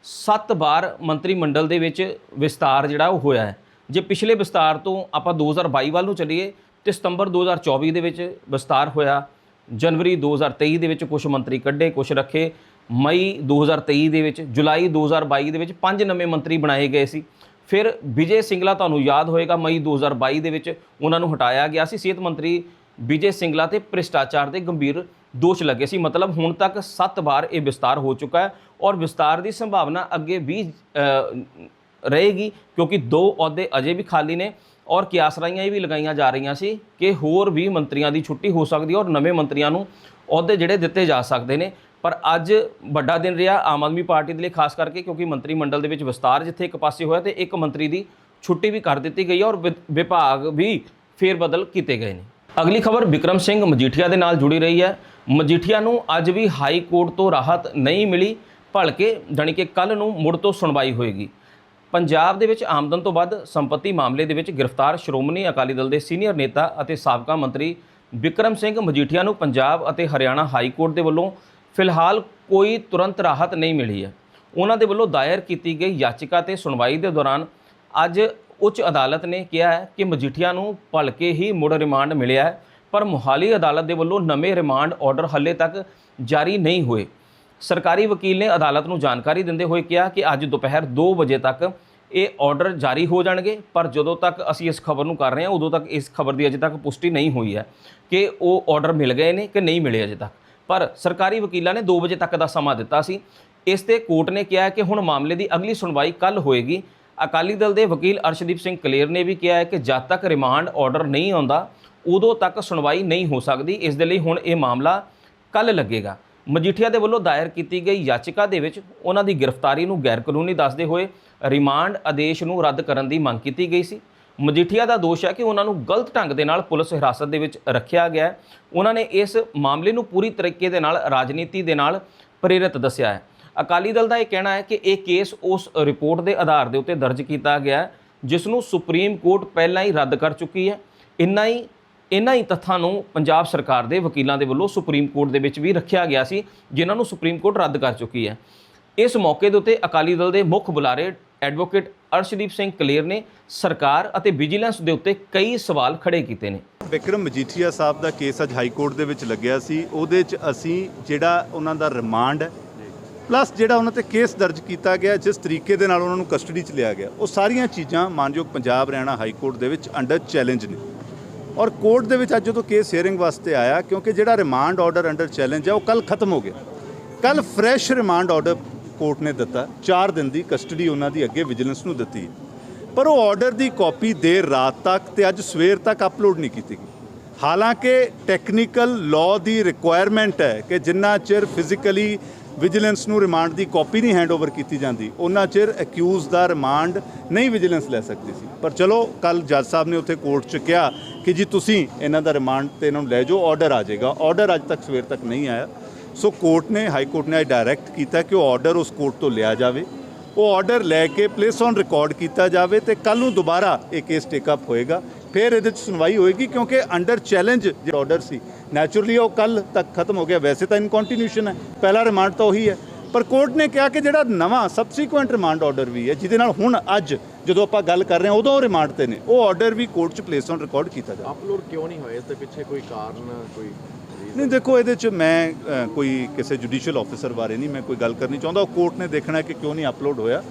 Speaker 1: ਸੱਤ ਵਾਰ ਮੰਤਰੀ ਮੰਡਲ ਦੇ ਵਿੱਚ ਵਿਸਤਾਰ ਜਿਹੜਾ ਉਹ ਹੋਇਆ ਹੈ। ਜੇ ਪਿਛਲੇ ਵਿਸਤਾਰ ਤੋਂ ਆਪਾਂ 2022 ਵੱਲ ਨੂੰ ਚੱਲੀਏ ਤੇ ਸਤੰਬਰ 2024 ਦੇ ਵਿੱਚ ਵਿਸਤਾਰ ਹੋਇਆ, ਜਨਵਰੀ 2023 ਦੇ ਵਿੱਚ ਕੁਝ ਮੰਤਰੀ ਕੱਢੇ ਕੁਝ ਰੱਖੇ, ਮਈ 2023 ਦੇ ਵਿੱਚ, ਜੁਲਾਈ 2022 ਦੇ ਵਿੱਚ ਪੰਜ ਨਵੇਂ ਮੰਤਰੀ ਬਣਾਏ ਗਏ ਸੀ। ਫਿਰ ਵਿਜੇ ਸਿੰਗਲਾ ਤੁਹਾਨੂੰ ਯਾਦ ਹੋਏਗਾ, ਮਈ 2022 ਦੇ ਵਿੱਚ ਉਹਨਾਂ ਨੂੰ ਹਟਾਇਆ ਗਿਆ ਸੀ। ਸਿਹਤ ਮੰਤਰੀ ਵਿਜੇ ਸਿੰਗਲਾ ਤੇ ਭ੍ਰਿਸ਼ਟਾਚਾਰ ਦੇ ਗੰਭੀਰ ਦੋਸ਼ ਲੱਗੇ ਸੀ। ਮਤਲਬ ਹੁਣ ਤੱਕ 7 ਵਾਰ ਇਹ ਵਿਸਤਾਰ ਹੋ ਚੁੱਕਾ ਹੈ ਔਰ ਵਿਸਤਾਰ ਦੀ ਸੰਭਾਵਨਾ ਅੱਗੇ ਵੀ ਰਹੇਗੀ ਕਿਉਂਕਿ ਦੋ ਅਹੁਦੇ ਅਜੇ ਵੀ ਖਾਲੀ ਨੇ ਔਰ ਕਿਆਸਰਾਈਆਂ ਇਹ ਵੀ ਲਗਾਈਆਂ ਜਾ ਰਹੀਆਂ ਸੀ ਕਿ ਹੋਰ ਵੀ ਮੰਤਰੀਆਂ ਦੀ ਛੁੱਟੀ ਹੋ ਸਕਦੀ ਹੈ ਔਰ ਨਵੇਂ ਮੰਤਰੀਆਂ ਨੂੰ ਅਹੁਦੇ ਜਿਹੜੇ ਦਿੱਤੇ ਜਾ ਸਕਦੇ ਨੇ। ਪਰ ਅੱਜ ਵੱਡਾ ਦਿਨ ਰਿਹਾ ਆਮ ਆਦਮੀ ਪਾਰਟੀ ਦੇ ਲਈ, ਖਾਸ ਕਰਕੇ ਕਿਉਂਕਿ ਮੰਤਰੀ ਮੰਡਲ ਦੇ ਵਿੱਚ ਵਿਸਤਾਰ ਜਿੱਥੇ ਇੱਕ ਪਾਸੇ ਹੋਇਆ ਤੇ ਇੱਕ ਮੰਤਰੀ ਦੀ ਛੁੱਟੀ ਵੀ ਕਰ ਦਿੱਤੀ ਗਈ ਹੈ ਔਰ ਵਿ- ਵਿਭਾਗ ਵੀ ਫੇਰ ਬਦਲ ਕੀਤੇ ਗਏ ਨੇ। ਅਗਲੀ ਖਬਰ ਵਿਕਰਮ ਸਿੰਘ ਮਜੀਠੀਆ ਦੇ ਨਾਲ ਜੁੜੀ ਰਹੀ ਹੈ। ਮਜੀਠੀਆ ਨੂੰ ਅੱਜ ਵੀ ਹਾਈ ਕੋਰਟ ਤੋਂ ਰਾਹਤ ਨਹੀਂ ਮਿਲੀ, ਭਲਕੇ ਜਾਣੀ ਕਿ ਕੱਲ ਨੂੰ ਮੁੜ ਤੋਂ ਸੁਣਵਾਈ ਹੋਏਗੀ। ਪੰਜਾਬ ਦੇ ਵਿੱਚ ਆਮਦਨ ਤੋਂ ਵੱਧ ਸੰਪਤੀ ਮਾਮਲੇ ਦੇ ਵਿੱਚ ਗ੍ਰਿਫਤਾਰ ਸ਼੍ਰੋਮਣੀ ਅਕਾਲੀ ਦਲ ਦੇ ਸੀਨੀਅਰ ਨੇਤਾ ਅਤੇ ਸਾਬਕਾ ਮੰਤਰੀ ਵਿਕਰਮ ਸਿੰਘ ਮਜੀਠੀਆ ਨੂੰ ਪੰਜਾਬ ਅਤੇ ਹਰਿਆਣਾ ਹਾਈ ਕੋਰਟ ਦੇ ਵੱਲੋਂ ਫਿਲਹਾਲ ਕੋਈ ਤੁਰੰਤ ਰਾਹਤ ਨਹੀਂ ਮਿਲੀ ਹੈ। ਉਹਨਾਂ ਦੇ ਵੱਲੋਂ ਦਾਇਰ ਕੀਤੀ ਗਈ ਯਾਚਿਕਾ ਤੇ ਸੁਣਵਾਈ ਦੇ ਦੌਰਾਨ ਅੱਜ ਉੱਚ ਅਦਾਲਤ ਨੇ ਕਿਹਾ ਹੈ ਕਿ ਮਜੀਠੀਆ ਨੂੰ ਭਲਕੇ ਹੀ ਮੁੜ ਰਿਮਾਂਡ ਮਿਲਿਆ ਹੈ, ਪਰ ਮੁਹਾਲੀ ਅਦਾਲਤ ਦੇ ਵੱਲੋਂ ਨਵੇਂ ਰਿਮਾਂਡ ਆਰਡਰ ਹੱਲੇ ਤੱਕ ਜਾਰੀ ਨਹੀਂ ਹੋਏ। ਸਰਕਾਰੀ ਵਕੀਲ ਨੇ ਅਦਾਲਤ ਨੂੰ ਜਾਣਕਾਰੀ ਦਿੰਦੇ ਹੋਏ ਕਿਹਾ ਕਿ ਅੱਜ ਦੁਪਹਿਰ 2 ਵਜੇ ਤੱਕ ਇਹ ਆਰਡਰ ਜਾਰੀ ਹੋ ਜਾਣਗੇ, ਪਰ ਜਦੋਂ ਤੱਕ ਅਸੀਂ ਇਸ ਖਬਰ ਨੂੰ ਕਰ ਰਹੇ ਹਾਂ, ਉਦੋਂ ਤੱਕ ਇਸ ਖਬਰ ਦੀ ਅਜੇ ਤੱਕ ਪੁਸ਼ਟੀ ਨਹੀਂ ਹੋਈ ਹੈ ਕਿ ਉਹ ਆਰਡਰ ਮਿਲ ਗਏ ਨੇ ਕਿ ਨਹੀਂ ਮਿਲੇ ਅਜੇ ਤੱਕ। ਪਰ ਸਰਕਾਰੀ ਵਕੀਲਾਂ ਨੇ 2 ਵਜੇ ਤੱਕ ਦਾ ਸਮਾਂ ਦਿੱਤਾ ਸੀ। ਇਸ ਤੇ ਕੋਰਟ ਨੇ ਕਿਹਾ ਕਿ ਹੁਣ ਮਾਮਲੇ ਦੀ ਅਗਲੀ ਸੁਣਵਾਈ ਕੱਲ ਹੋਏਗੀ। ਅਕਾਲੀ ਦਲ ਦੇ ਵਕੀਲ ਅਰਸ਼ਦੀਪ ਸਿੰਘ ਕਲੇਰ ਨੇ ਵੀ ਕਿਹਾ ਹੈ ਕਿ ਜਦ ਤੱਕ ਰਿਮਾਂਡ ਆਰਡਰ ਨਹੀਂ ਆਉਂਦਾ, ਉਦੋਂ ਤੱਕ ਸੁਣਵਾਈ ਨਹੀਂ ਹੋ ਸਕਦੀ। ਇਸ ਦੇ ਲਈ ਹੁਣ ਇਹ ਮਾਮਲਾ ਕੱਲ ਲੱਗੇਗਾ। ਮਜੀਠੀਆ ਦੇ ਵੱਲੋਂ ਦਾਇਰ ਕੀਤੀ ਗਈ ਯਾਚਿਕਾ ਦੇ ਵਿੱਚ ਉਹਨਾਂ ਦੀ ਗ੍ਰਿਫਤਾਰੀ ਨੂੰ ਗੈਰ ਕਾਨੂੰਨੀ ਦੱਸਦੇ ਹੋਏ ਰਿਮਾਂਡ ਆਦੇਸ਼ ਨੂੰ ਰੱਦ ਕਰਨ ਦੀ ਮੰਗ ਕੀਤੀ ਗਈ ਸੀ। ਮਜੀਠੀਆ ਦਾ ਦੋਸ਼ ਹੈ ਕਿ ਉਹਨਾਂ ਨੂੰ ਗਲਤ ਢੰਗ ਦੇ ਨਾਲ ਪੁਲਿਸ ਹਿਰਾਸਤ ਦੇ ਵਿੱਚ ਰੱਖਿਆ ਗਿਆ ਉਹਨਾਂ ਨੇ ਇਸ ਮਾਮਲੇ ਨੂੰ ਪੂਰੀ ਤਰੀਕੇ ਦੇ ਨਾਲ, ਰਾਜਨੀਤੀ ਦੇ ਨਾਲ ਪ੍ਰੇਰਿਤ ਦੱਸਿਆ ਹੈ। ਅਕਾਲੀ ਦਲ ਦਾ ਇਹ ਕਹਿਣਾ ਹੈ ਕਿ ਇਹ ਕੇਸ ਉਸ ਰਿਪੋਰਟ ਦੇ ਆਧਾਰ ਦੇ ਉੱਤੇ ਦਰਜ ਕੀਤਾ ਗਿਆ ਹੈ, ਜਿਸ ਨੂੰ ਸੁਪਰੀਮ ਕੋਰਟ ਪਹਿਲਾਂ ਹੀ ਰੱਦ ਕਰ ਚੁੱਕੀ ਹੈ। ਇੰਨਾ ਹੀ ਇਹਨਾਂ ਹੀ ਤੱਥਾਂ ਨੂੰ ਪੰਜਾਬ ਸਰਕਾਰ ਦੇ ਵਕੀਲਾਂ ਦੇ ਵੱਲੋਂ ਸੁਪਰੀਮ ਕੋਰਟ ਦੇ ਵਿੱਚ ਵੀ ਰੱਖਿਆ ਗਿਆ ਸੀ, ਜਿਨ੍ਹਾਂ ਨੂੰ ਸੁਪਰੀਮ ਕੋਰਟ ਰੱਦ ਕਰ ਚੁੱਕੀ ਹੈ। ਇਸ ਮੌਕੇ ਦੇ ਉੱਤੇ ਅਕਾਲੀ ਦਲ ਦੇ ਮੁੱਖ ਬੁਲਾਰੇ ਐਡਵੋਕੇਟ ਅਰਸ਼ਦੀਪ ਸਿੰਘ ਕਲੇਰ ਨੇ ਸਰਕਾਰ ਅਤੇ ਵਿਜੀਲੈਂਸ ਦੇ ਉੱਤੇ ਕਈ ਸਵਾਲ ਖੜੇ ਕੀਤੇ ਨੇ।
Speaker 3: ਵਿਕਰਮ ਮਜੀਠੀਆ ਸਾਹਿਬ ਦਾ ਕੇਸ ਅੱਜ ਹਾਈ ਕੋਰਟ ਦੇ ਵਿੱਚ ਲੱਗਿਆ ਸੀ। ਉਹਦੇ 'ਚ ਅਸੀਂ ਜਿਹੜਾ ਉਹਨਾਂ ਦਾ ਰਿਮਾਂਡ ਹੈ ਪਲੱਸ ਜਿਹੜਾ ਉਹਨਾਂ ਤੇ ਕੇਸ ਦਰਜ ਕੀਤਾ ਗਿਆ, ਜਿਸ ਤਰੀਕੇ ਦੇ ਨਾਲ ਉਹਨਾਂ ਨੂੰ ਕਸਟਡੀ 'ਚ ਲਿਆ ਗਿਆ, ਉਹ ਸਾਰੀਆਂ ਚੀਜ਼ਾਂ ਮਾਨਯੋਗ ਪੰਜਾਬ ਹਰਿਆਣਾ ਹਾਈ ਕੋਰਟ ਦੇ ਵਿੱਚ ਅੰਡਰ ਚੈਲੰਜ ਨੇ। ਔਰ ਕੋਰਟ ਦੇ ਵਿੱਚ ਅੱਜ ਜਦੋਂ ਕੇਸ ਹੀਅਰਿੰਗ ਵਾਸਤੇ ਆਇਆ, ਕਿਉਂਕਿ ਜਿਹੜਾ ਰਿਮਾਂਡ ਆਰਡਰ ਅੰਡਰ ਚੈਲੰਜ ਹੈ, ਉਹ ਕੱਲ ਖਤਮ ਹੋ ਗਿਆ। ਕੱਲ ਫਰੈਸ਼ ਰਿਮਾਂਡ ਆਰਡਰ ਕੋਰਟ ਨੇ ਦਿੱਤਾ। 4 ਦਿਨ ਦੀ ਕਸਟਡੀ ਉਹਨਾਂ ਦੀ ਅੱਗੇ ਵਿਜੀਲੈਂਸ ਨੂੰ ਦਿੱਤੀ। ਪਰ ਉਹ ਆਰਡਰ ਦੀ ਕਾਪੀ ਦੇਰ ਰਾਤ ਤੱਕ ਤੇ ਅੱਜ ਸਵੇਰ ਤੱਕ ਅਪਲੋਡ ਨਹੀਂ ਕੀਤੀ ਗਈ। ਹਾਲਾਂਕਿ ਟੈਕਨੀਕਲ ਲਾਅ ਦੀ ਰਿਕੁਆਇਰਮੈਂਟ ਹੈ ਕਿ ਜਿੰਨਾ ਚਿਰ ਫਿਜ਼ੀਕਲੀ ਵਿਜੀਲੈਂਸ ਨੂੰ ਰਿਮਾਂਡ ਦੀ ਕਾਪੀ ਨਹੀਂ ਹੈਂਡਓਵਰ ਕੀਤੀ ਜਾਂਦੀ ਉਹਨਾਂ ਚਿਰ ਅਕਿਊਜ਼ ਦਾ ਰਿਮਾਂਡ ਨਹੀਂ ਵਿਜੀਲੈਂਸ ਲੈ ਸਕਦੀ ਸੀ। ਪਰ ਚਲੋ ਕੱਲ ਜੱਜ ਸਾਹਿਬ ਨੇ ਉੱਥੇ ਕੋਰਟ 'ਚ ਕਿਹਾ ਕਿ ਜੀ ਤੁਸੀਂ ਇਹਨਾਂ ਦਾ ਰਿਮਾਂਡ ਤੇ ਇਹਨਾਂ ਨੂੰ ਲੈ ਜਾਓ ਆਰਡਰ ਆ ਜਾਏਗਾ। ਆਰਡਰ ਅੱਜ ਤੱਕ ਸਵੇਰ ਤੱਕ ਨਹੀਂ ਆਇਆ। ਸੋ ਕੋਰਟ ਨੇ ਹਾਈ ਕੋਰਟ ਨੇ ਡਾਇਰੈਕਟ ਕੀਤਾ ਕਿ ਉਹ ਆਰਡਰ ਉਸ ਕੋਰਟ ਤੋਂ ਲਿਆ ਜਾਵੇ ਉਹ ਆਰਡਰ ਲੈ ਕੇ ਪਲੇਸ ਔਨ ਰਿਕਾਰਡ ਕੀਤਾ ਜਾਵੇ ਤੇ ਕੱਲ ਨੂੰ ਦੁਬਾਰਾ ਇਹ ਕੇਸ ਟੇਕ ਅਪ ਹੋਏਗਾ ਫਿਰ ਇਹਦੇ 'ਚ ਸੁਣਵਾਈ ਹੋਏਗੀ ਕਿਉਂਕਿ ਅੰਡਰ ਚੈਲੰਜ ਜਿਹੜਾ ਆਰਡਰ ਸੀ ਨੈਚੁਰਲੀ ਉਹ ਕੱਲ ਤੱਕ ਖਤਮ ਹੋ ਗਿਆ ਵੈਸੇ ਤਾਂ ਇਨ ਕੰਟੀਨਿਊਸ਼ਨ ਹੈ ਪਹਿਲਾ ਰਿਮਾਂਡ ਤਾਂ ਉਹੀ ਹੈ ਪਰ ਕੋਰਟ ਨੇ ਕਿਹਾ ਕਿ ਜਿਹੜਾ ਨਵਾਂ ਸਬਸੀਕੁਐਂਟ ਰਿਮਾਂਡ ਆਰਡਰ ਵੀ ਹੈ ਜਿਹਦੇ ਨਾਲ ਹੁਣ ਅੱਜ ਜਦੋਂ ਆਪਾਂ ਗੱਲ ਕਰ ਰਹੇ ਹਾਂ ਉਦੋਂ ਰਿਮਾਂਡ ਤੇ ਨੇ ਉਹ ਆਰਡਰ ਵੀ ਕੋਰਟ 'ਚ ਪਲੇਸ ਔਨ ਰਿਕਾਰਡ ਕੀਤਾ ਜਾਵੇ
Speaker 4: ਅਪਲੋਡ ਕਿਉਂ ਨਹੀਂ ਹੋਇਆ ਇਸ ਦੇ ਪਿੱਛੇ ਕੋਈ ਕਾਰਨ ਕੋਈ
Speaker 3: ਨਹੀਂ ਦੇਖੋ ਇਹਦੇ 'ਚ ਮੈਂ ਅ, ਕੋਈ ਕਿਸੇ ਜੁਡੀਸ਼ੀਅਲ ਆਫੀਸਰ ਬਾਰੇ ਨਹੀਂ ਮੈਂ ਕੋਈ ਗੱਲ ਕਰਨੀ ਚਾਹੁੰਦਾ। ਉਹ ਕੋਰਟ ਨੇ ਦੇਖਣਾ ਹੈ ਕਿ ਕਿਉਂ ਨਹੀਂ ਅਪਲੋਡ ਹੋਇਆ।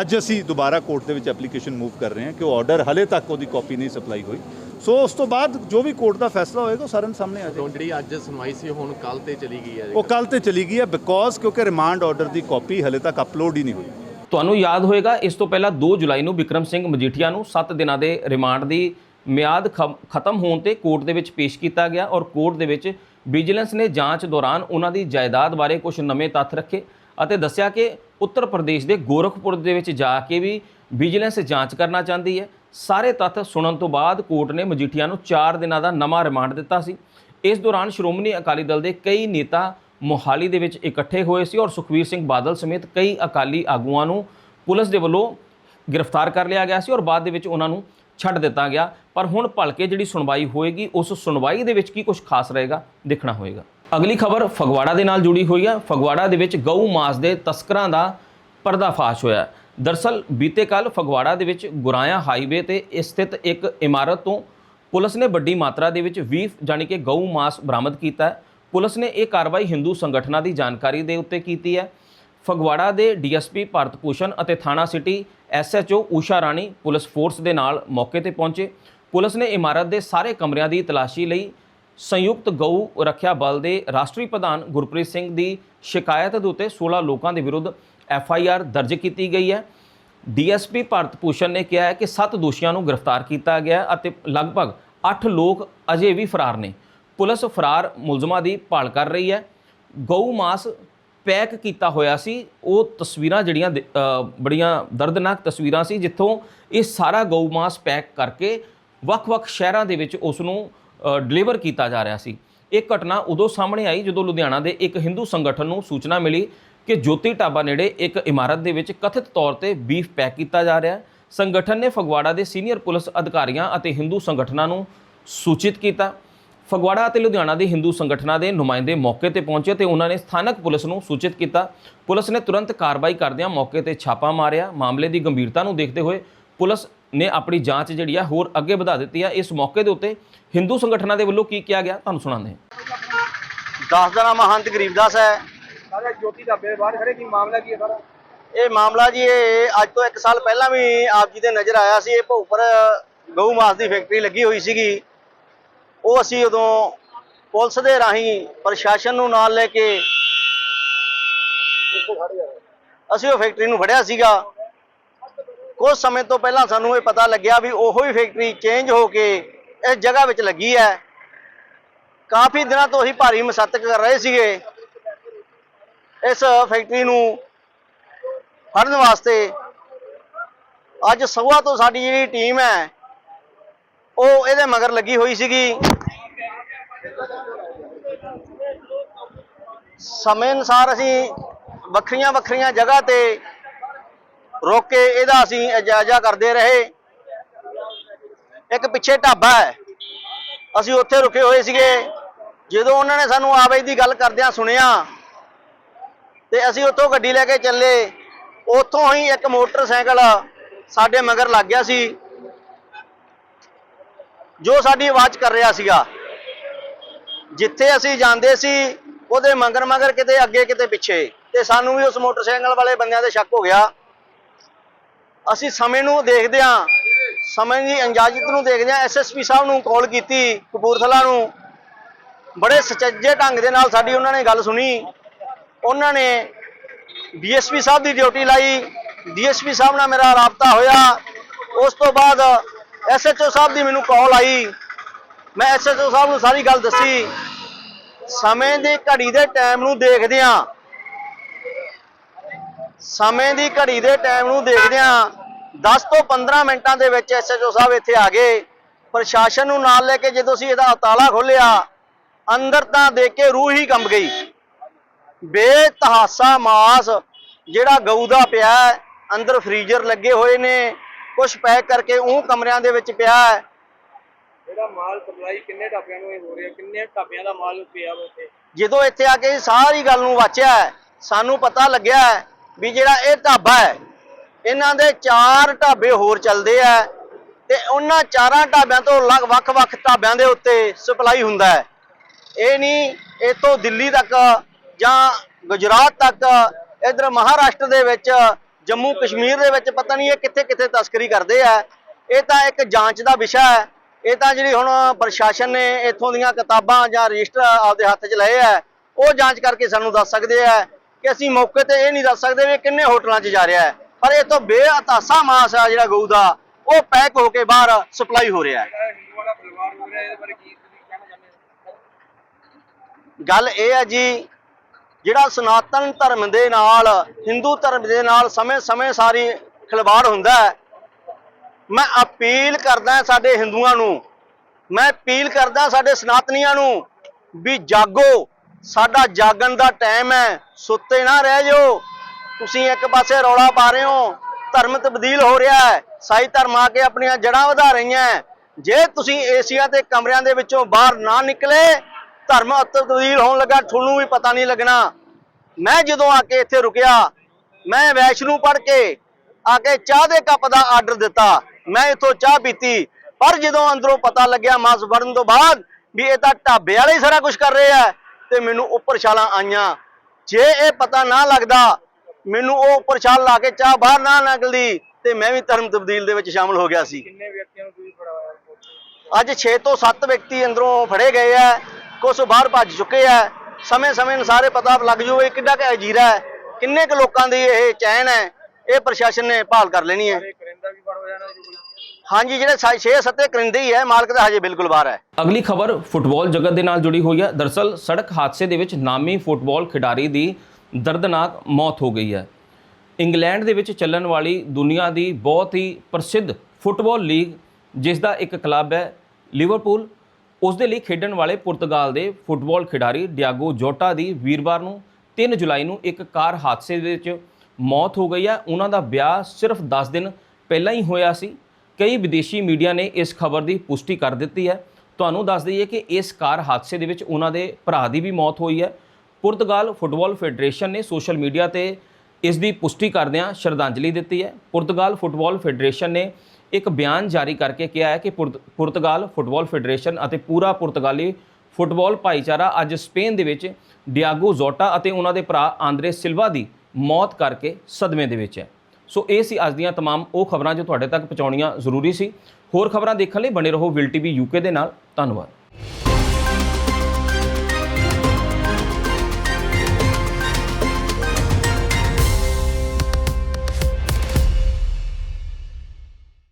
Speaker 3: ਅੱਜ ਅਸੀਂ ਦੁਬਾਰਾ ਕੋਰਟ ਦੇ ਵਿੱਚ ਐਪਲੀਕੇਸ਼ਨ ਮੂਵ ਕਰ ਰਹੇ ਹਾਂ ਕਿ ਉਹ ਆਰਡਰ ਹਲੇ ਤੱਕ ਉਹਦੀ ਕਾਪੀ ਨਹੀਂ ਸਪਲਾਈ ਹੋਈ। ਸੋ ਉਸ ਤੋਂ ਬਾਅਦ ਜੋ ਵੀ ਕੋਰਟ ਦਾ ਫੈਸਲਾ ਹੋਏਗਾ ਉਹ ਸਾਰਿਆਂ ਸਾਹਮਣੇ ਆ ਜਾਏਗਾ।
Speaker 4: ਤੋਂ ਜਿਹੜੀ ਅੱਜ ਸੁਣਵਾਈ ਸੀ ਹੁਣ ਕੱਲ ਤੇ ਚਲੀ ਗਈ ਹੈ
Speaker 3: ਉਹ ਕੱਲ ਤੇ ਚਲੀ ਗਈ ਹੈ ਬਿਕੋਜ਼ ਕਿਉਂਕਿ ਰਿਮਾਂਡ ਆਰਡਰ ਦੀ ਕਾਪੀ ਹਲੇ ਤੱਕ ਅਪਲੋਡ ਹੀ ਨਹੀਂ ਹੋਈ।
Speaker 1: ਤੁਹਾਨੂੰ ਯਾਦ ਹੋਏਗਾ ਇਸ ਤੋਂ ਪਹਿਲਾਂ 2 ਜੁਲਾਈ ਨੂੰ ਵਿਕਰਮ ਸਿੰਘ ਮਜੀਠੀਆ ਨੂੰ 7 ਦਿਨਾਂ ਦੇ ਰਿਮਾਂਡ ਦੀ ਮਿਆਦ ਖ- ਖਤਮ ਹੋਣ ਤੇ ਕੋਰਟ ਦੇ ਵਿੱਚ ਪੇਸ਼ ਕੀਤਾ ਗਿਆ ਔਰ ਕੋਰਟ ਦੇ ਵਿੱਚ ਵਿਜੀਲੈਂਸ ਨੇ ਜਾਂਚ ਦੌਰਾਨ ਉਹਨਾਂ ਦੀ ਜਾਇਦਾਦ ਬਾਰੇ ਕੁਝ ਨਵੇਂ ਤੱਥ ਰੱਖੇ ਅਤੇ ਦੱਸਿਆ ਕਿ ਉੱਤਰ ਪ੍ਰਦੇਸ਼ ਦੇ ਗੋਰਖਪੁਰ ਦੇ ਵਿੱਚ ਜਾ ਕੇ ਵੀ ਵਿਜੀਲੈਂਸ ਜਾਂਚ ਕਰਨਾ ਚਾਹੁੰਦੀ ਹੈ। ਸਾਰੇ ਤੱਥ ਸੁਣਨ ਤੋਂ ਬਾਅਦ ਕੋਰਟ ਨੇ ਮਜੀਠੀਆ ਨੂੰ 4 ਦਿਨਾਂ ਦਾ ਨਵਾਂ ਰਿਮਾਂਡ ਦਿੱਤਾ ਸੀ। ਇਸ ਦੌਰਾਨ ਸ਼੍ਰੋਮਣੀ ਅਕਾਲੀ ਦਲ ਦੇ ਕਈ ਨੇਤਾ ਮੋਹਾਲੀ ਦੇ ਵਿੱਚ ਇਕੱਠੇ ਹੋਏ ਸੀ ਔਰ ਸੁਖਵੀਰ ਸਿੰਘ ਬਾਦਲ ਸਮੇਤ ਕਈ ਅਕਾਲੀ ਆਗੂਆਂ ਨੂੰ ਪੁਲਿਸ ਦੇ ਵੱਲੋਂ ਗ੍ਰਿਫਤਾਰ ਕਰ ਲਿਆ ਗਿਆ ਸੀ ਔਰ ਬਾਅਦ ਦੇ ਵਿੱਚ ਉਹਨਾਂ ਨੂੰ ਛੱਡ ਦਿੱਤਾ ਗਿਆ। ਪਰ ਹੁਣ ਭਲਕੇ ਜਿਹੜੀ ਸੁਣਵਾਈ ਹੋਏਗੀ, ਉਸ ਸੁਣਵਾਈ ਦੇ ਵਿੱਚ ਕੀ ਕੁਝ ਖਾਸ ਰਹੇਗਾ, ਦੇਖਣਾ ਹੋਏਗਾ। ਅਗਲੀ ਖਬਰ ਫਗਵਾੜਾ ਦੇ ਨਾਲ ਜੁੜੀ ਹੋਈ ਹੈ। ਫਗਵਾੜਾ ਦੇ ਵਿੱਚ ਗਊ ਮਾਸ ਦੇ ਤਸਕਰਾਂ ਦਾ ਪਰਦਾਫਾਸ਼ ਹੋਇਆ ਹੈ। ਦਰਸਲ, ਬੀਤੇ ਕੱਲ ਫਗਵਾੜਾ ਦੇ ਵਿੱਚ ਗੁਰਾਇਆ ਹਾਈਵੇ ਤੇ ਸਥਿਤ ਇੱਕ ਇਮਾਰਤ ਤੋਂ ਪੁਲਿਸ ਨੇ ਵੱਡੀ ਮਾਤਰਾ ਦੇ ਵਿੱਚ 20 ਜਾਣੀ ਕਿ ਗਊ ਮਾਸ ਬਰਾਮਦ ਕੀਤਾ ਹੈ। ਪੁਲਿਸ ਨੇ ਇਹ ਕਾਰਵਾਈ ਹਿੰਦੂ ਸੰਗਠਨਾਂ ਦੀ ਜਾਣਕਾਰੀ ਦੇ ਉੱਤੇ ਕੀਤੀ ਹੈ। ਫਗਵਾੜਾ ਦੇ ਡੀਐਸਪੀ ਭਾਰਤ ਭੂਸ਼ਣ ਅਤੇ ਥਾਣਾ city SHO Usha Rani police force ਦੇ ਨਾਲ ਮੌਕੇ ਤੇ ਪਹੁੰਚੇ। ਪੁਲਿਸ ਨੇ ਇਮਾਰਤ ਦੇ ਸਾਰੇ ਕਮਰਿਆਂ ਦੀ ਤਲਾਸ਼ੀ ਲਈ ਸੰਯੁਕਤ ਗਊ ਰੱਖਿਆ ਬਲ ਦੇ ਰਾਸ਼ਟਰੀ ਪ੍ਰਧਾਨ ਗੁਰਪ੍ਰੀਤ ਸਿੰਘ ਦੀ ਸ਼ਿਕਾਇਤ ਦੇ ਉੱਤੇ 16 ਲੋਕਾਂ ਦੇ ਵਿਰੁੱਧ ਐਫ ਆਈ ਆਰ ਦਰਜ ਕੀਤੀ ਗਈ ਹੈ। ਡੀਐਸਪੀ ਭਾਰਤ ਭੂਸ਼ਣ ਨੇ ਕਿਹਾ ਹੈ ਕਿ 7 ਦੋਸ਼ੀਆਂ ਨੂੰ ਗ੍ਰਿਫਤਾਰ ਕੀਤਾ ਗਿਆ ਅਤੇ ਲਗਭਗ 8 ਲੋਕ ਅਜੇ ਵੀ ਫਰਾਰ ਨੇ। ਪੁਲਿਸ ਫਰਾਰ ਮੁਲਜ਼ਮਾਂ ਦੀ ਭਾਲ ਕਰ ਰਹੀ ਹੈ। ਗਊ ਮਾਸ ਪੈਕ ਕੀਤਾ ਹੋਇਆ ਸੀ। ਉਹ ਤਸਵੀਰਾਂ ਜਿਹੜੀਆਂ ਬੜੀਆਂ ਦਰਦਨਾਕ ਤਸਵੀਰਾਂ ਸੀ, ਜਿੱਥੋਂ ਇਹ ਸਾਰਾ ਗਊ ਮਾਸ ਪੈਕ ਕਰਕੇ ਵੱਖ-ਵੱਖ ਸ਼ਹਿਰਾਂ ਦੇ ਵਿੱਚ ਉਸ ਨੂੰ ਡਿਲੀਵਰ ਕੀਤਾ ਜਾ ਰਿਹਾ ਸੀ। ਇਹ ਘਟਨਾ ਉਦੋਂ ਸਾਹਮਣੇ ਆਈ, ਜਦੋਂ ਲੁਧਿਆਣਾ ਦੇ ਇੱਕ ਹਿੰਦੂ ਸੰਗਠਨ ਨੂੰ ਸੂਚਨਾ ਮਿਲੀ ਕਿ ਜੋਤੀ ਢਾਬਾ ਨੇੜੇ ਇੱਕ ਇਮਾਰਤ ਦੇ ਵਿੱਚ ਕਥਿਤ ਤੌਰ ਤੇ ਬੀਫ ਪੈਕ ਕੀਤਾ ਜਾ ਰਿਹਾ ਹੈ। ਸੰਗਠਨ ਨੇ ਫਗਵਾੜਾ ਦੇ ਸੀਨੀਅਰ ਪੁਲਿਸ ਅਧਿਕਾਰੀਆਂ ਅਤੇ ਹਿੰਦੂ ਸੰਗਠਨਾਂ ਨੂੰ ਸੂਚਿਤ ਕੀਤਾ। ਫਗਵਾੜਾ ਅਤੇ ਲੁਧਿਆਣਾ ਦੇ ਹਿੰਦੂ ਸੰਗਠਨਾਂ ਦੇ ਨੁਮਾਇੰਦੇ ਮੌਕੇ ਤੇ ਪਹੁੰਚੇ ਤੇ ਉਹਨਾਂ ਨੇ ਸਥਾਨਕ ਪੁਲਿਸ ਨੂੰ ਸੂਚਿਤ ਕੀਤਾ। ਪੁਲਿਸ ਨੇ ਤੁਰੰਤ ਕਾਰਵਾਈ ਕਰਦਿਆਂ ਮੌਕੇ ਤੇ ਛਾਪਾ ਮਾਰਿਆ। ਮਾਮਲੇ ਦੀ ਗੰਭੀਰਤਾ ਨੂੰ ਦੇਖਦੇ ਹੋਏ ਪੁਲਿਸ ਨੇ ਆਪਣੀ ਜਾਂਚ ਜਿਹੜੀ ਆ ਹੋਰ ਅੱਗੇ ਵਧਾ ਦਿੱਤੀ ਆ। ਇਸ ਮੌਕੇ ਦੇ ਉੱਤੇ ਹਿੰਦੂ ਸੰਗਠਨਾਂ ਦੇ ਵੱਲੋਂ ਕੀ ਕਿਹਾ ਗਿਆ? ਤੁਹਾਨੂੰ ਸੁਣਾਉਂਦੇ ਹਾਂ।
Speaker 5: ਦਾਸ ਦਾ ਨਾਮ ਮਹੰਤ ਗਰੀਬਦਾਸ ਹੈ।
Speaker 6: ਸਾਰੇ ਜੋਤੀ ਢਾਬੇ ਦੇ ਬਾਹਰ ਖੜੇ ਕੀ ਮਾਮਲਾ ਕੀ ਹੈ ਸਾਰਾ?
Speaker 5: ਇਹ ਮਾਮਲਾ ਜੀ ਇਹ ਅੱਜ ਤੋਂ 1 ਸਾਲ ਪਹਿਲਾਂ ਵੀ ਆਪ ਜੀ ਦੇ ਨਜ਼ਰ ਆਇਆ ਸੀ। ਇਹ ਭੋਪਰ ਗਊ ਮਾਸ ਦੀ ਫੈਕਟਰੀ ਲੱਗੀ ਹੋਈ ਸੀਗੀ। ਉਹ ਅਸੀਂ ਉਦੋਂ ਪੁਲਿਸ ਦੇ ਰਾਹੀਂ ਪ੍ਰਸ਼ਾਸਨ ਨੂੰ ਨਾਲ ਲੈ ਕੇ ਅਸੀਂ ਉਹ ਫੈਕਟਰੀ ਨੂੰ ਫੜਿਆ ਸੀਗਾ। ਕੁਝ ਸਮੇਂ ਤੋਂ ਪਹਿਲਾਂ ਸਾਨੂੰ ਇਹ ਪਤਾ ਲੱਗਿਆ ਵੀ ਉਹੋ ਹੀ ਫੈਕਟਰੀ ਚੇਂਜ ਹੋ ਕੇ ਇਸ ਜਗ੍ਹਾ ਵਿੱਚ ਲੱਗੀ ਹੈ। ਕਾਫੀ ਦਿਨਾਂ ਤੋਂ ਅਸੀਂ ਭਾਰੀ ਮਸੱਤ ਕਰ ਰਹੇ ਸੀਗੇ। ਇਸ ਫੈਕਟਰੀ ਨੂੰ ਫੜਨ ਵਾਸਤੇ ਅੱਜ ਸਵੇਰ ਤੋਂ ਸਾਡੀ ਜਿਹੜੀ ਟੀਮ ਹੈ ਉਹ ਇਹਦੇ ਮਗਰ ਲੱਗੀ ਹੋਈ ਸੀਗੀ। ਸਮੇਂ ਅਨੁਸਾਰ ਅਸੀਂ ਵੱਖਰੀਆਂ ਵੱਖਰੀਆਂ ਜਗ੍ਹਾ ਤੇ ਰੋਕ ਕੇ ਇਹਦਾ ਅਸੀਂ ਜਾਇਜ਼ਾ ਕਰਦੇ ਰਹੇ। ਇੱਕ ਪਿੱਛੇ ਢਾਬਾ ਹੈ। ਅਸੀਂ ਉੱਥੇ ਰੁਕੇ ਹੋਏ ਸੀਗੇ। ਜਦੋਂ ਉਹਨਾਂ ਨੇ ਸਾਨੂੰ ਆਵਾਜ਼ ਦੀ ਗੱਲ ਕਰਦਿਆਂ ਸੁਣਿਆ ਤੇ ਅਸੀਂ ਉੱਥੋਂ ਗੱਡੀ ਲੈ ਕੇ ਚੱਲੇ। ਉੱਥੋਂ ਹੀ ਇੱਕ ਮੋਟਰਸਾਈਕਲ ਸਾਡੇ ਮਗਰ ਲੱਗ ਗਿਆ ਸੀ। ਜੋ ਸਾਡੀ ਆਵਾਜ਼ ਕਰ ਰਿਹਾ ਸੀਗਾ। ਜਿੱਥੇ ਅਸੀਂ ਜਾਂਦੇ ਸੀ, ਉਹਦੇ ਮਗਰ ਮਗਰ ਕਿਤੇ ਅੱਗੇ ਕਿਤੇ ਪਿੱਛੇ। ਤੇ ਸਾਨੂੰ ਵੀ ਉਸ ਮੋਟਰਸਾਈਕਲ ਵਾਲੇ ਬੰਦਿਆਂ ਦੇ ਸ਼ੱਕ ਹੋ ਗਿਆ। ਅਸੀਂ ਸਮੇਂ ਨੂੰ ਦੇਖਦਿਆਂ ਸਮੇਂ ਦੀ ਅੰਜਾਜ਼ਤ ਨੂੰ ਦੇਖਦਿਆਂ ਐਸਐਸਪੀ ਸਾਹਿਬ ਨੂੰ ਕਾਲ ਕੀਤੀ, ਕਪੂਰਥਲਾ ਨੂੰ। ਬੜੇ ਸੁਚੱਜੇ ਢੰਗ ਦੇ ਨਾਲ ਸਾਡੀ ਉਹਨਾਂ ਨੇ ਗੱਲ ਸੁਣੀ। ਉਹਨਾਂ ਨੇ ਡੀਐਸਪੀ ਸਾਹਿਬ ਦੀ ਡਿਊਟੀ ਲਾਈ। ਡੀਐਸਪੀ ਸਾਹਿਬ ਨਾਲ ਮੇਰਾ ਰਾਬਤਾ ਹੋਇਆ। ਉਸ ਤੋਂ ਬਾਅਦ ਐਸਐਚਓ ਸਾਹਿਬ ਦੀ ਮੈਨੂੰ ਕਾਲ ਆਈ। ਮੈਂ ਐਸਐਚਓ ਸਾਹਿਬ ਨੂੰ ਸਾਰੀ ਗੱਲ ਦੱਸੀ। ਸਮੇਂ ਦੀ ਘੜੀ ਦੇ ਟਾਈਮ ਨੂੰ ਦੇਖਦਿਆਂ ਸਮੇਂ ਦੀ ਘੜੀ ਦੇ ਟਾਈਮ ਨੂੰ ਦੇਖਦਿਆਂ 10 ਤੋਂ 15 ਮਿੰਟਾਂ ਦੇ ਵਿੱਚ ਐਸਐਚਓ ਸਾਹਿਬ ਇੱਥੇ ਆ ਗਏ। ਪ੍ਰਸ਼ਾਸਨ ਨੂੰ ਨਾਲ ਲੈ ਕੇ ਜਦੋਂ ਅਸੀਂ ਇਹਦਾ ਤਾਲਾ ਖੋਲ੍ਹਿਆ, ਅੰਦਰ ਤਾਂ ਦੇਖ ਕੇ ਰੂਹ ਹੀ ਕੰਬ ਗਈ। ਬੇਤਹਾਸਾ ਮਾਸ ਜਿਹੜਾ ਗਊ ਦਾ ਪਿਆ ਅੰਦਰ ਫ੍ਰੀਜ਼ਰ ਲੱਗੇ ਹੋਏ ਨੇ। ਕੁਝ ਪੈਕ ਕਰਕੇ ਉਹ ਕਮਰਿਆਂ ਦੇ ਵਿੱਚ ਪਿਆ ਹੈ।
Speaker 6: ਇਹਦਾ ਮਾਲ ਸਪਲਾਈ ਕਿੰਨੇ ਢਾਬਿਆਂ ਨੂੰ ਇਹ ਹੋ ਰਿਹਾ? ਕਿੰਨੇ ਢਾਬਿਆਂ ਦਾ ਮਾਲ ਪਿਆ ਵਾ ਇੱਥੇ?
Speaker 5: ਜਦੋਂ ਇੱਥੇ ਆ ਕੇ ਸਾਰੀ ਗੱਲ ਨੂੰ ਵਾਚਿਆ ਸਾਨੂੰ ਪਤਾ ਲੱਗਿਆ ਵੀ ਜਿਹੜਾ ਇਹ ਢਾਬਾ ਹੈ ਇਹਨਾਂ ਦੇ ਚਾਰ ਢਾਬੇ ਹੋਰ ਚੱਲਦੇ ਆ ਤੇ ਉਹਨਾਂ ਚਾਰਾਂ ਢਾਬਿਆਂ ਤੋਂ ਵੱਖ-ਵੱਖ ਢਾਬਿਆਂ ਦੇ ਉੱਤੇ ਸਪਲਾਈ ਹੁੰਦਾ ਹੈ। ਇਹ ਨਹੀਂ ਇੱਥੋਂ ਦਿੱਲੀ ਤੱਕ ਜਾਂ ਗੁਜਰਾਤ ਤੱਕ ਇਧਰ ਮਹਾਰਾਸ਼ਟਰ ਦੇ ਵਿੱਚ ਜੰਮੂ ਕਸ਼ਮੀਰ ਦੇ ਵਿੱਚ ਪਤਾ ਨਹੀਂ ਇਹ ਕਿੱਥੇ ਕਿੱਥੇ ਤਸਕਰੀ ਕਰਦੇ ਆ। ਇਹ ਤਾਂ ਇੱਕ ਜਾਂਚ ਦਾ ਵਿਸ਼ਾ ਹੈ। ਇਹ ਤਾਂ ਜਿਹੜੀ ਹੁਣ ਪ੍ਰਸ਼ਾਸਨ ਨੇ ਇੱਥੋਂ ਦੀਆਂ ਕਿਤਾਬਾਂ ਜਾਂ ਰਜਿਸਟਰ ਆਪਦੇ ਹੱਥ 'ਚ ਲਏ ਆ, ਉਹ ਜਾਂਚ ਕਰਕੇ ਸਾਨੂੰ ਦੱਸ ਸਕਦੇ ਆ ਕਿ ਅਸੀਂ ਮੌਕੇ ਤੇ ਇਹ ਨਹੀਂ ਦੱਸ ਸਕਦੇ ਵੀ ਕਿੰਨੇ ਹੋਟਲਾਂ 'ਚ ਜਾ ਰਿਹਾ ਹੈ। ਪਰ ਇਹ ਤੋਂ ਬੇਅਤਾਸਾ ਮਾਸ ਆ ਜਿਹੜਾ ਗਊ ਦਾ, ਉਹ ਪੈਕ ਹੋ ਕੇ ਬਾਹਰ ਸਪਲਾਈ ਹੋ ਰਿਹਾ ਹੈ। ਗੱਲ ਇਹ ਹੈ ਜੀ ਜਿਹੜਾ ਸਨਾਤਨ ਧਰਮ ਦੇ ਨਾਲ, ਹਿੰਦੂ ਧਰਮ ਦੇ ਨਾਲ ਸਮੇਂ-ਸਮੇਂ ਸਾਰੀ ਖਿਲਵਾੜ ਹੁੰਦਾ ਹੈ, ਮੈਂ ਅਪੀਲ ਕਰਦਾ ਸਾਡੇ ਹਿੰਦੂਆਂ ਨੂੰ, ਮੈਂ ਅਪੀਲ ਕਰਦਾ ਸਾਡੇ ਸਨਾਤਨੀਆਂ ਨੂੰ ਵੀ ਜਾਗੋ, ਸਾਡਾ ਜਾਗਣ ਦਾ ਟਾਈਮ ਹੈ, ਸੁੱਤੇ ਨਾ ਰਹਿ ਜਾਓ, ਤੁਸੀਂ ਇੱਕ ਪਾਸੇ ਰੌਲਾ ਪਾ ਰਹੇ ਹੋ, ਧਰਮ ਤਬਦੀਲ ਹੋ ਰਿਹਾ ਹੈ, ਸਾਈ ਧਰਮ ਆ ਕੇ ਆਪਣੀਆਂ ਜੜ੍ਹਾਂ ਵਧਾ ਰਹੀਆਂ ਜੇ ਤੁਸੀਂ ਏਸੀਆ ਤੇ ਕਮਰਿਆਂ ਦੇ ਵਿੱਚੋਂ ਬਾਹਰ ਨਾ ਨਿਕਲੇ ਧਰਮ ਤਬਦੀਲ ਹੋਣ ਲੱਗਾ ਤੁਹਾਨੂੰ ਵੀ ਪਤਾ ਨਹੀਂ ਲੱਗਣਾ। ਮੈਂ ਜਦੋਂ ਆ ਕੇ ਇੱਥੇ ਰੁਕਿਆ ਮੈਂ ਵੈਸ਼ਨੂੰ ਪੜ ਕੇ ਆ ਕੇ ਚਾਹ ਦੇ ਕੱਪ ਦਾ ਆਰਡਰ ਦਿੱਤਾ। ਮੈਂ ਇੱਥੋਂ ਚਾਹ ਪੀਤੀ ਪਰ ਜਦੋਂ ਅੰਦਰੋਂ ਪਤਾ ਲੱਗਿਆ ਮਾਸ ਵੜਨ ਤੋਂ ਬਾਅਦ ਵੀ ਇਹ ਤਾਂ ਢਾਬੇ ਵਾਲੇ ਹੀ ਸਾਰਾ ਕੁਝ ਕਰ ਰਹੇ ਆ ਤੇ ਮੈਨੂੰ ਉੱਪਰ ਛਾਲਾਂ ਆਈਆਂ। ਜੇ ਇਹ ਪਤਾ ਨਾ ਲੱਗਦਾ ਮੈਨੂੰ ਉਹ ਉੱਪਰ ਛਾਲ ਲਾ ਕੇ ਚਾਹ ਬਾਹਰ ਨਾ ਨਿਕਲਦੀ ਤੇ ਮੈਂ ਵੀ ਧਰਮ ਤਬਦੀਲ ਦੇ ਵਿੱਚ ਸ਼ਾਮਲ ਹੋ ਗਿਆ ਸੀ।
Speaker 6: ਕਿੰਨੇ ਵਿਅਕਤੀਆਂ ਨੂੰ ਤੁਸੀਂ ਫੜਾਇਆ?
Speaker 5: ਅੱਜ 6 ਤੋਂ 7 ਵਿਅਕਤੀ ਅੰਦਰੋਂ ਫੜੇ ਗਏ ਆ। ਕੁਝ ਬਾਹਰ ਭੱਜ ਚੁੱਕੇ ਆ। ਸਮੇਂ-ਸਮੇਂ ਨੂੰ ਸਾਰੇ ਪਤਾ ਲੱਗ ਜੂ ਕਿੱਡਾ ਕੁ ਅਜੀਰਾ ਹੈ, ਕਿੰਨੇ ਕੁ ਲੋਕਾਂ ਦੀ ਇਹ ਚੈਨ ਹੈ, ਇਹ ਪ੍ਰਸ਼ਾਸਨ ਨੇ ਭਾਲ ਕਰ ਲੈਣੀ ਹੈ। ਹਾਂਜੀ, ਜਿਹੜੇ 6-7 ਕਰਿੰਦੇ ਹੀ ਹੈ, ਮਾਲਕ ਦਾ ਹਜੇ ਬਿਲਕੁਲ ਬਾਹਰ ਹੈ।
Speaker 1: ਅਗਲੀ ਖਬਰ ਫੁੱਟਬਾਲ ਜਗਤ ਦੇ ਨਾਲ ਜੁੜੀ ਹੋਈ ਹੈ। ਦਰਸਲ, ਸੜਕ ਹਾਦਸੇ ਦੇ ਵਿੱਚ ਨਾਮੀ ਫੁੱਟਬਾਲ ਖਿਡਾਰੀ ਦੀ ਦਰਦਨਾਕ ਮੌਤ ਹੋ ਗਈ ਹੈ। ਇੰਗਲੈਂਡ ਦੇ ਵਿੱਚ ਚੱਲਣ ਵਾਲੀ ਦੁਨੀਆ ਦੀ ਬਹੁਤ ਹੀ ਪ੍ਰਸਿੱਧ ਫੁੱਟਬਾਲ ਲੀਗ, ਜਿਸ ਦਾ ਇੱਕ ਕਲੱਬ ਹੈ, ਲਿਵਰਪੂਲ ਉਸ ਦੇ ਲਈ ਖੇਡਣ ਵਾਲੇ ਪੁਰਤਗਾਲ ਦੇ ਫੁੱਟਬਾਲ ਖਿਡਾਰੀ ਡਿਆਗੋ ਜੋਟਾ ਦੀ ਵੀਰਵਾਰ ਨੂੰ 3 ਜੁਲਾਈ ਨੂੰ ਇੱਕ ਕਾਰ ਹਾਦਸੇ ਦੇ ਵਿੱਚ ਮੌਤ ਹੋ ਗਈ ਹੈ ਉਹਨਾਂ ਦਾ ਵਿਆਹ ਸਿਰਫ 10 ਦਿਨ ਪਹਿਲਾਂ ਹੀ ਹੋਇਆ ਸੀ। ਕਈ ਵਿਦੇਸ਼ੀ ਮੀਡੀਆ ਨੇ ਇਸ ਖਬਰ ਦੀ ਪੁਸ਼ਟੀ ਕਰ ਦਿੱਤੀ ਹੈ। ਤੁਹਾਨੂੰ ਦੱਸ ਦਈਏ ਕਿ ਇਸ ਕਾਰ ਹਾਦਸੇ ਦੇ ਵਿੱਚ ਉਹਨਾਂ ਦੇ ਭਰਾ ਦੀ ਵੀ ਮੌਤ ਹੋਈ ਹੈ। ਪੁਰਤਗਾਲ ਫੁੱਟਬਾਲ ਫੈਡਰੇਸ਼ਨ ਨੇ ਸੋਸ਼ਲ ਮੀਡੀਆ ਤੇ ਇਸ ਦੀ ਪੁਸ਼ਟੀ ਕਰਦਿਆਂ ਸ਼ਰਧਾਂਜਲੀ ਦਿੱਤੀ ਹੈ। ਪੁਰਤਗਾਲ ਫੁੱਟਬਾਲ ਫੈਡਰੇਸ਼ਨ ਨੇ ਇੱਕ ਬਿਆਨ ਜਾਰੀ ਕਰਕੇ ਕਿਹਾ ਹੈ ਕਿ ਪੁਰਤ- ਪੁਰਤਗਾਲ ਫੁੱਟਬਾਲ ਫੈਡਰੇਸ਼ਨ ਅਤੇ ਪੂਰਾ ਪੁਰਤਗਾਲੀ ਫੁੱਟਬਾਲ ਭਾਈਚਾਰਾ ਅੱਜ ਸਪੇਨ ਦੇ ਵਿੱਚ ਡਿਆਗੋ ਜ਼ੋਟਾ ਅਤੇ ਉਹਨਾਂ ਦੇ ਭਰਾ ਆਂਦਰੇ ਸਿਲਵਾ ਦੀ ਮੌਤ ਕਰਕੇ ਸਦਮੇ ਦੇ ਵਿੱਚ ਹੈ ਸੋ ਇਹ ਸੀ ਅੱਜ ਦੀਆਂ तमाम ਉਹ ਖਬਰਾਂ ਜੋ ਤੁਹਾਡੇ ਤੱਕ ਪਹੁੰਚਾਉਣੀਆਂ ਜ਼ਰੂਰੀ ਸੀ ਹੋਰ ਖਬਰਾਂ ਦੇਖਣ ਲਈ ਬਣੇ ਰਹੋ ਵਿਲ ਟੀਵੀ ਯੂਕੇ ਦੇ ਨਾਲ ਧੰਨਵਾਦ